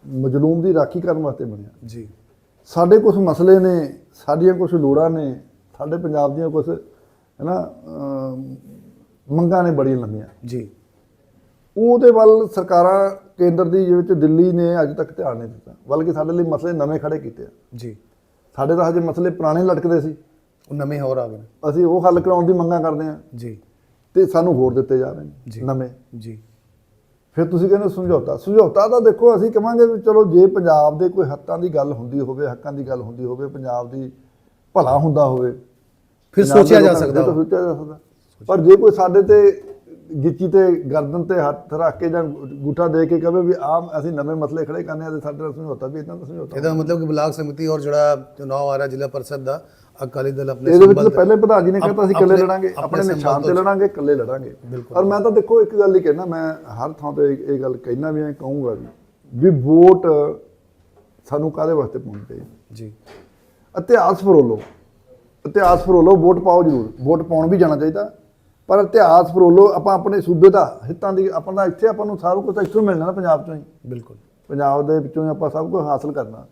Speaker 1: ਮਜਲੂਮ ਦੀ ਰਾਖੀ ਕਰਨ ਵਾਸਤੇ ਬਣਿਆ।
Speaker 2: ਜੀ।
Speaker 1: ਸਾਡੇ ਕੁਝ ਮਸਲੇ ਨੇ ਸਾਡੀਆਂ ਕੁਝ ਲੋੜਾਂ ਨੇ ਸਾਡੇ ਪੰਜਾਬ ਦੀਆਂ ਕੁਝ ਹੈਨਾ ਮੰਗਾਂ ਨੇ ਬੜੀਆਂ ਲੰਮੀਆਂ
Speaker 2: ਜੀ।
Speaker 1: ਉਹਦੇ ਵੱਲ ਸਰਕਾਰਾਂ ਕੇਂਦਰ ਦੀ ਵਿੱਚ ਦਿੱਲੀ ਨੇ ਅੱਜ ਤੱਕ ਧਿਆਨ ਨਹੀਂ ਦਿੱਤਾ। ਬਲਕਿ ਸਾਡੇ ਲਈ ਮਸਲੇ ਨਵੇਂ ਖੜੇ ਕੀਤੇ ਆ।
Speaker 2: ਜੀ।
Speaker 1: ਸਾਡੇ ਤਾਂ ਹਜੇ ਮਸਲੇ ਪੁਰਾਣੇ ਲਟਕਦੇ ਸੀ।
Speaker 2: ਉਹ ਨਵੇਂ ਹੋਰ ਆ ਗਏ।
Speaker 1: ਅਸੀਂ ਉਹ ਹੱਲ ਕਰਾਉਣ ਦੀ ਮੰਗਾਂ ਕਰਦੇ ਹਾਂ।
Speaker 2: ਜੀ।
Speaker 1: ਤੇ ਸਾਨੂੰ ਹੋਰ ਦਿੱਤੇ ਜਾ ਰਹੇ। ਨੇ ਨਵੇਂ।
Speaker 2: ਜੀ।
Speaker 1: ਫਿਰ ਤੁਸੀਂ ਕਹਿੰਦੇ ਸਮਝੌਤਾ। ਸਮਝੌਤਾ ਤਾਂ ਦੇਖੋ ਅਸੀਂ ਕਵਾਂਗੇ ਵੀ ਚਲੋ ਜੇ ਪੰਜਾਬ ਦੇ ਕੋਈ ਹੱਕਾਂ ਦੀ ਗੱਲ ਹੁੰਦੀ ਹੋਵੇ ਹੱਕਾਂ ਦੀ ਗੱਲ ਹੁੰਦੀ ਹੋਵੇ ਪੰਜਾਬ ਦੀ ਭਲਾ ਹੁੰਦਾ ਹੋਵੇ
Speaker 2: ਫਿਰ ਸੋਚਿਆ ਜਾ ਸਕਦਾ।
Speaker 1: ਸੋਚਿਆ ਜਾ ਸਕਦਾ। ਪਰ ਜੇ ਕੋਈ ਸਾਡੇ ਤੇ ਗਿੱਚੀ ਤੇ ਗਰਦਨ ਤੇ ਹੱਥ ਰੱਖ ਕੇ ਜਾਂ ਗੁੱਠਾ ਦੇ ਕੇ ਕਹੇ ਵੀ ਆਮ ਅਸੀਂ ਨਵੇਂ ਮਸਲੇ ਖੜੇ ਕਰਨੇ ਆ ਤੇ ਸਾਡੇ ਨਾਲ ਸਮਝੌਤਾ ਵੀ ਇਦਾਂ ਦਾ ਸਮਝੌਤਾ
Speaker 2: ਇਹਦਾ ਮਤਲਬ ਕਿ ਬਲਾਕ ਸਮਿਤੀ ਔਰ ਜਿਹੜਾ ਚੁਣਾਵ ਆ ਰਿਹਾ ਜ਼ਿਲ੍ਹਾ ਪਰਿਸ਼ਦ ਦਾ ਅਕਾਲੀ ਦਲ ਆਪਣੇ
Speaker 1: ਇਹਦੇ ਵਿੱਚ ਪਹਿਲੇ ਪ੍ਰਧਾਨ ਜੀ ਨੇ ਕਹਿੰਦਾ ਅਸੀਂ ਇਕੱਲੇ ਲੜਾਂਗੇ
Speaker 2: ਆਪਣੇ
Speaker 1: ਨਿਸ਼ਾਨ ਤੇ ਲੜਾਂਗੇ ਇਕੱਲੇ ਲੜਾਂਗੇ। ਔਰ ਮੈਂ ਤਾਂ ਦੇਖੋ ਇੱਕ ਗੱਲ ਹੀ ਕਹਿਣਾ ਮੈਂ ਹਰ ਥਾਂ ਤੇ ਇਹ ਗੱਲ ਕਹਿਣਾ ਵੀ ਐ ਕਹੂੰਗਾ ਵੀ ਵੀ ਵੋਟ ਸਾਨੂੰ ਕਾਦੇ ਵਾਸਤੇ ਪਾਉਣੀ ਚਾਹੀਦੀ?
Speaker 2: ਜੀ।
Speaker 1: ਇਤਿਹਾਸ ਫਰੋਲੋ ਇਤਿਹਾਸ ਫਰੋਲੋ ਵੋਟ ਪਾਓ ਜ਼ਰੂਰ। ਵੋਟ ਪਾਉਣ ਵੀ ਜਾਣਾ ਚਾਹੀਦਾ ਪਰ ਇਤਿਹਾਸ ਫਰੋਲੋ ਆਪਾਂ ਆਪਣੇ ਸੂਬੇ ਦਾ ਹਿੱਤਾਂ ਦੀ ਆਪਾਂ ਦਾ ਇੱਥੇ ਆਪਾਂ ਨੂੰ ਸਾਰਾ ਕੁਝ ਤਾਂ ਇੱਥੋਂ ਮਿਲਣਾ ਨਾ ਪੰਜਾਬ ਚੋਂ ਹੀ।
Speaker 2: ਬਿਲਕੁਲ।
Speaker 1: ਪੰਜਾਬ ਦੇ ਵਿੱਚੋਂ ਹੀ ਆਪਾਂ ਸਭ ਕੁਝ ਹਾਸਲ ਕਰਨਾ।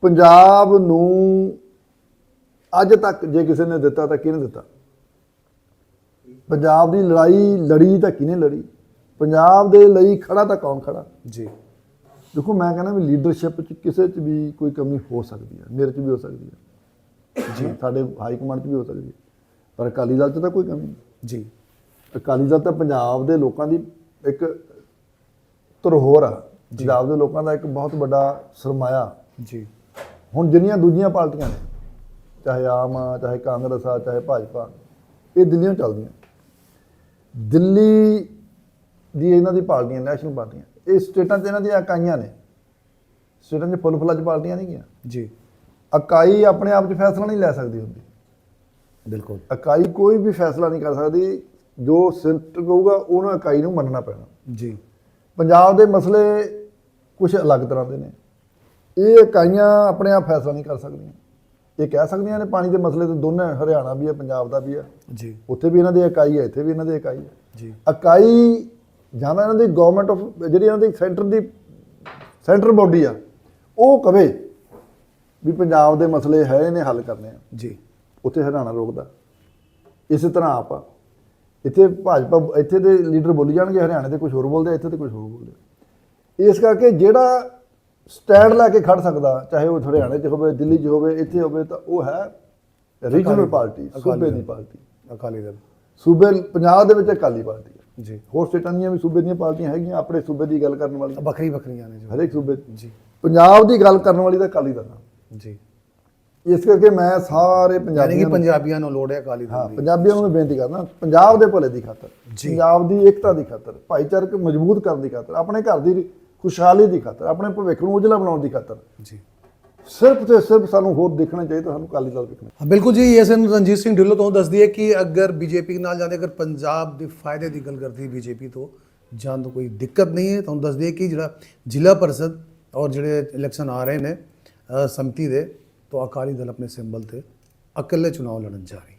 Speaker 1: ਪੰਜਾਬ ਨੂੰ ਅੱਜ ਤੱਕ ਜੇ ਕਿਸੇ ਨੇ ਦਿੱਤਾ ਤਾਂ ਕਿਹਨੇ ਦਿੱਤਾ? ਪੰਜਾਬ ਦੀ ਲੜਾਈ ਲੜੀ ਤਾਂ ਕਿਹਨੇ ਲੜੀ? ਪੰਜਾਬ ਦੇ ਲਈ ਖੜਾ ਤਾਂ ਕੌਣ ਖੜਾ?
Speaker 2: ਜੀ।
Speaker 1: ਦੇਖੋ ਮੈਂ ਕਹਿੰਦਾ ਵੀ ਲੀਡਰਸ਼ਿਪ ਚ ਕਿਸੇ ਚ ਵੀ ਕੋਈ ਕਮੀ ਹੋ ਸਕਦੀ ਹੈ ਮੇਰੇ ਚ ਵੀ ਹੋ ਸਕਦੀ ਹੈ। ਜੀ। ਸਾਡੇ ਹਾਈ ਕਮਾਂਡ ਚ ਵੀ ਹੋ ਸਕਦੀ ਹੈ ਪਰ ਅਕਾਲੀ ਦਲ ਚ ਤਾਂ ਕੋਈ ਕਮੀ ਨਹੀਂ।
Speaker 2: ਜੀ।
Speaker 1: ਅਕਾਲੀ ਦਲ ਤਾਂ ਪੰਜਾਬ ਦੇ ਲੋਕਾਂ ਦੀ ਇੱਕ ਧਰੋਹਰ ਆ। ਪੰਜਾਬ ਦੇ ਲੋਕਾਂ ਦਾ ਇੱਕ ਬਹੁਤ ਵੱਡਾ ਸਰਮਾਇਆ।
Speaker 2: ਜੀ।
Speaker 1: ਹੁਣ ਜਿੰਨੀਆਂ ਦੂਜੀਆਂ ਪਾਰਟੀਆਂ ਨੇ ਚਾਹੇ ਆਮ ਆ ਚਾਹੇ ਕਾਂਗਰਸ ਆ ਚਾਹੇ ਭਾਜਪਾ ਇਹ ਦਿੱਲੀੋਂ ਚੱਲਦੀਆਂ। ਦਿੱਲੀ ਦੀ ਇਹਨਾਂ ਦੀ ਪਾਰਟੀਆਂ ਨੈਸ਼ਨਲ ਪਾਰਟੀਆਂ ਇਹ ਸਟੇਟਾਂ 'ਚ ਇਹਨਾਂ ਦੀਆਂ ਇਕਾਈਆਂ ਨੇ। ਸਟੇਟਾਂ 'ਚ ਫੁੱਲ ਫੁੱਲਾਂ 'ਚ ਪਾਰਟੀਆਂ ਨਹੀਂ ਗੀਆਂ
Speaker 2: ਜੀ।
Speaker 1: ਇਕਾਈ ਆਪਣੇ ਆਪ 'ਚ ਫੈਸਲਾ ਨਹੀਂ ਲੈ ਸਕਦੀ ਹੁੰਦੀ।
Speaker 2: ਬਿਲਕੁਲ।
Speaker 1: ਇਕਾਈ ਕੋਈ ਵੀ ਫੈਸਲਾ ਨਹੀਂ ਕਰ ਸਕਦੀ ਜੋ ਸੈਂਟਰ ਕਹੂਗਾ ਉਹਨੂੰ ਇਕਾਈ ਨੂੰ ਮੰਨਣਾ ਪੈਣਾ।
Speaker 2: ਜੀ।
Speaker 1: ਪੰਜਾਬ ਦੇ ਮਸਲੇ ਕੁਝ ਅਲੱਗ ਤਰ੍ਹਾਂ ਦੇ ਨੇ। ਇਹ ਇਕਾਈਆਂ ਆਪਣੇ ਆਪ ਫੈਸਲਾ ਨਹੀਂ ਕਰ ਸਕਦੀਆਂ। ਇਹ ਕਹਿ ਸਕਦੀਆਂ ਨੇ ਪਾਣੀ ਦੇ ਮਸਲੇ ਤੇ ਦੋਨੇ ਹਰਿਆਣਾ ਵੀ ਹੈ ਪੰਜਾਬ ਦਾ ਵੀ ਹੈ।
Speaker 2: ਜੀ।
Speaker 1: ਉੱਥੇ ਵੀ ਇਹਨਾਂ ਦੀ ਇਕਾਈ ਹੈ ਇੱਥੇ ਵੀ ਇਹਨਾਂ ਦੀ ਇਕਾਈ ਹੈ।
Speaker 2: ਜੀ।
Speaker 1: ਇਕਾਈ ਜਾਂ ਇਹਨਾਂ ਦੀ ਗਵਰਨਮੈਂਟ ਆਫ ਜਿਹੜੀ ਇਹਨਾਂ ਦੀ ਸੈਂਟਰ ਦੀ ਸੈਂਟਰ ਬੋਡੀ ਆ ਉਹ ਕਵੇ ਵੀ ਪੰਜਾਬ ਦੇ ਮਸਲੇ ਹੈ ਇਹਨੇ ਹੱਲ ਕਰਨੇ ਆ।
Speaker 2: ਜੀ।
Speaker 1: ਉੱਥੇ ਹਰਿਆਣਾ ਰੋਕਦਾ। ਇਸੇ ਤਰ੍ਹਾਂ ਆਪ ਇੱਥੇ ਭਾਜਪਾ ਇੱਥੇ ਦੇ ਲੀਡਰ ਬੋਲੀ ਜਾਣਗੇ ਹਰਿਆਣੇ ਦੇ ਕੁਝ ਹੋਰ ਬੋਲਦੇ ਇੱਥੇ ਤੇ ਕੁਝ ਹੋਰ ਬੋਲਦੇ। ਇਸ ਕਰਕੇ ਜਿਹੜਾ ਸਟੈਂਡ ਲੈ ਕੇ ਖੜ ਸਕਦਾ ਚਾਹੇ ਉਹ ਹਰਿਆਣੇ 'ਚ ਹੋਵੇ ਦਿੱਲੀ 'ਚ ਹੋਵੇ ਇੱਥੇ ਹੋਵੇ ਤਾਂ ਉਹ ਹੈ ਰੀਜਨਲ ਪਾਰਟੀ ਸੂਬੇ ਦੀ ਪਾਰਟੀ।
Speaker 2: ਅਕਾਲੀ ਦਲ।
Speaker 1: ਸੂਬੇ ਪੰਜਾਬ ਦੇ ਵਿੱਚ ਅਕਾਲੀ ਪਾਰਟੀ ਹੈ।
Speaker 2: ਜੀ।
Speaker 1: ਹੋਰ ਸਟੇਟਾਂ ਦੀਆਂ ਵੀ ਸੂਬੇ ਦੀਆਂ ਪਾਰਟੀਆਂ ਹੈਗੀਆਂ ਆਪਣੇ ਸੂਬੇ ਦੀ ਗੱਲ ਕਰਨ ਵਾਲੀ।
Speaker 2: ਵੱਖਰੀ ਵੱਖਰੀਆਂ ਨੇ ਜੋ।
Speaker 1: ਹਰੇਕ ਸੂਬੇ।
Speaker 2: ਜੀ।
Speaker 1: ਪੰਜਾਬ ਦੀ ਗੱਲ ਕਰਨ ਵਾਲੀ ਤਾਂ ਅਕਾਲੀ ਦਲ
Speaker 2: ਜੀ।
Speaker 1: ਇਸ ਕਰਕੇ ਮੈਂ ਸਾਰੇ
Speaker 2: ਯਾਨੀ
Speaker 1: ਪੰਜਾਬੀਆਂ ਨੂੰ
Speaker 2: ਪੰਜਾਬੀਆਂ ਨੂੰ ਲੋੜ ਹੈ ਅਕਾਲੀ
Speaker 1: ਹਾਂ
Speaker 2: ਦਲ ਦੀ।
Speaker 1: ਪੰਜਾਬੀਆਂ ਨੂੰ ਬੇਨਤੀ ਕਰਦਾ ਪੰਜਾਬ ਦੇ ਭਲੇ ਦੀ ਖਾਤਰ
Speaker 2: ਜੀ।
Speaker 1: ਪੰਜਾਬ ਦੀ ਏਕਤਾ ਦੀ ਖਾਤਰ ਭਾਈਚਾਰਕ ਮਜ਼ਬੂਤ ਕਰਨ ਦੀ ਖਾਤਰ ਆਪਣੇ ਘਰ ਦੀ ਖੁਸ਼ਹਾਲੀ ਦੀ ਖਾਤਰ ਆਪਣੇ ਭਵਿੱਖ ਨੂੰ ਉਜਲਾ ਬਣਾਉਣ ਦੀ ਖਾਤਰ।
Speaker 2: ਜੀ।
Speaker 1: ਸਿਰਫ ਤੇ ਸਿਰਫ ਸਾਨੂੰ ਹੋਰ ਦੇਖਣਾ ਚਾਹੀਦਾ ਸਾਨੂੰ ਅਕਾਲੀ ਦਲ ਦੇਖਣਾ
Speaker 2: ਹਾਂ, ਬਿਲਕੁਲ ਜੀ ਐਸ ਐਨ ਰਣਜੀਤ ਸਿੰਘ ਢਿੱਲੋਂ ਤੋਂ ਦੱਸਦੀ ਹੈ ਕਿ ਅਗਰ ਬੀਜੇਪੀ ਨਾਲ ਜਾਂਦੇ ਅਗਰ ਪੰਜਾਬ ਦੇ ਫਾਇਦੇ ਦੀ ਗੱਲ ਕਰਦੀ ਬੀਜੇਪੀ ਤੋਂ ਜਾਂ ਤਾਂ ਕੋਈ ਦਿੱਕਤ ਨਹੀਂ ਹੈ। ਤੁਹਾਨੂੰ ਦੱਸਦੀ ਹੈ ਕਿ ਜਿਹੜਾ ਜ਼ਿਲ੍ਹਾ ਪਰਿਸ਼ਦ ਔਰ ਜਿਹੜੇ ਇਲੈਕਸ਼ਨ ਆ ਰਹੇ ਨੇ ਅ, ਸੰਮਤੀ ਦੇ ਤੋਂ ਅਕਾਲੀ ਦਲ ਆਪਣੇ ਸਿੰਬਲ ਤੇ ਇਕੱਲੇ ਚੁਣਾਵ ਲੜਨ ਜਾ ਰਹੀ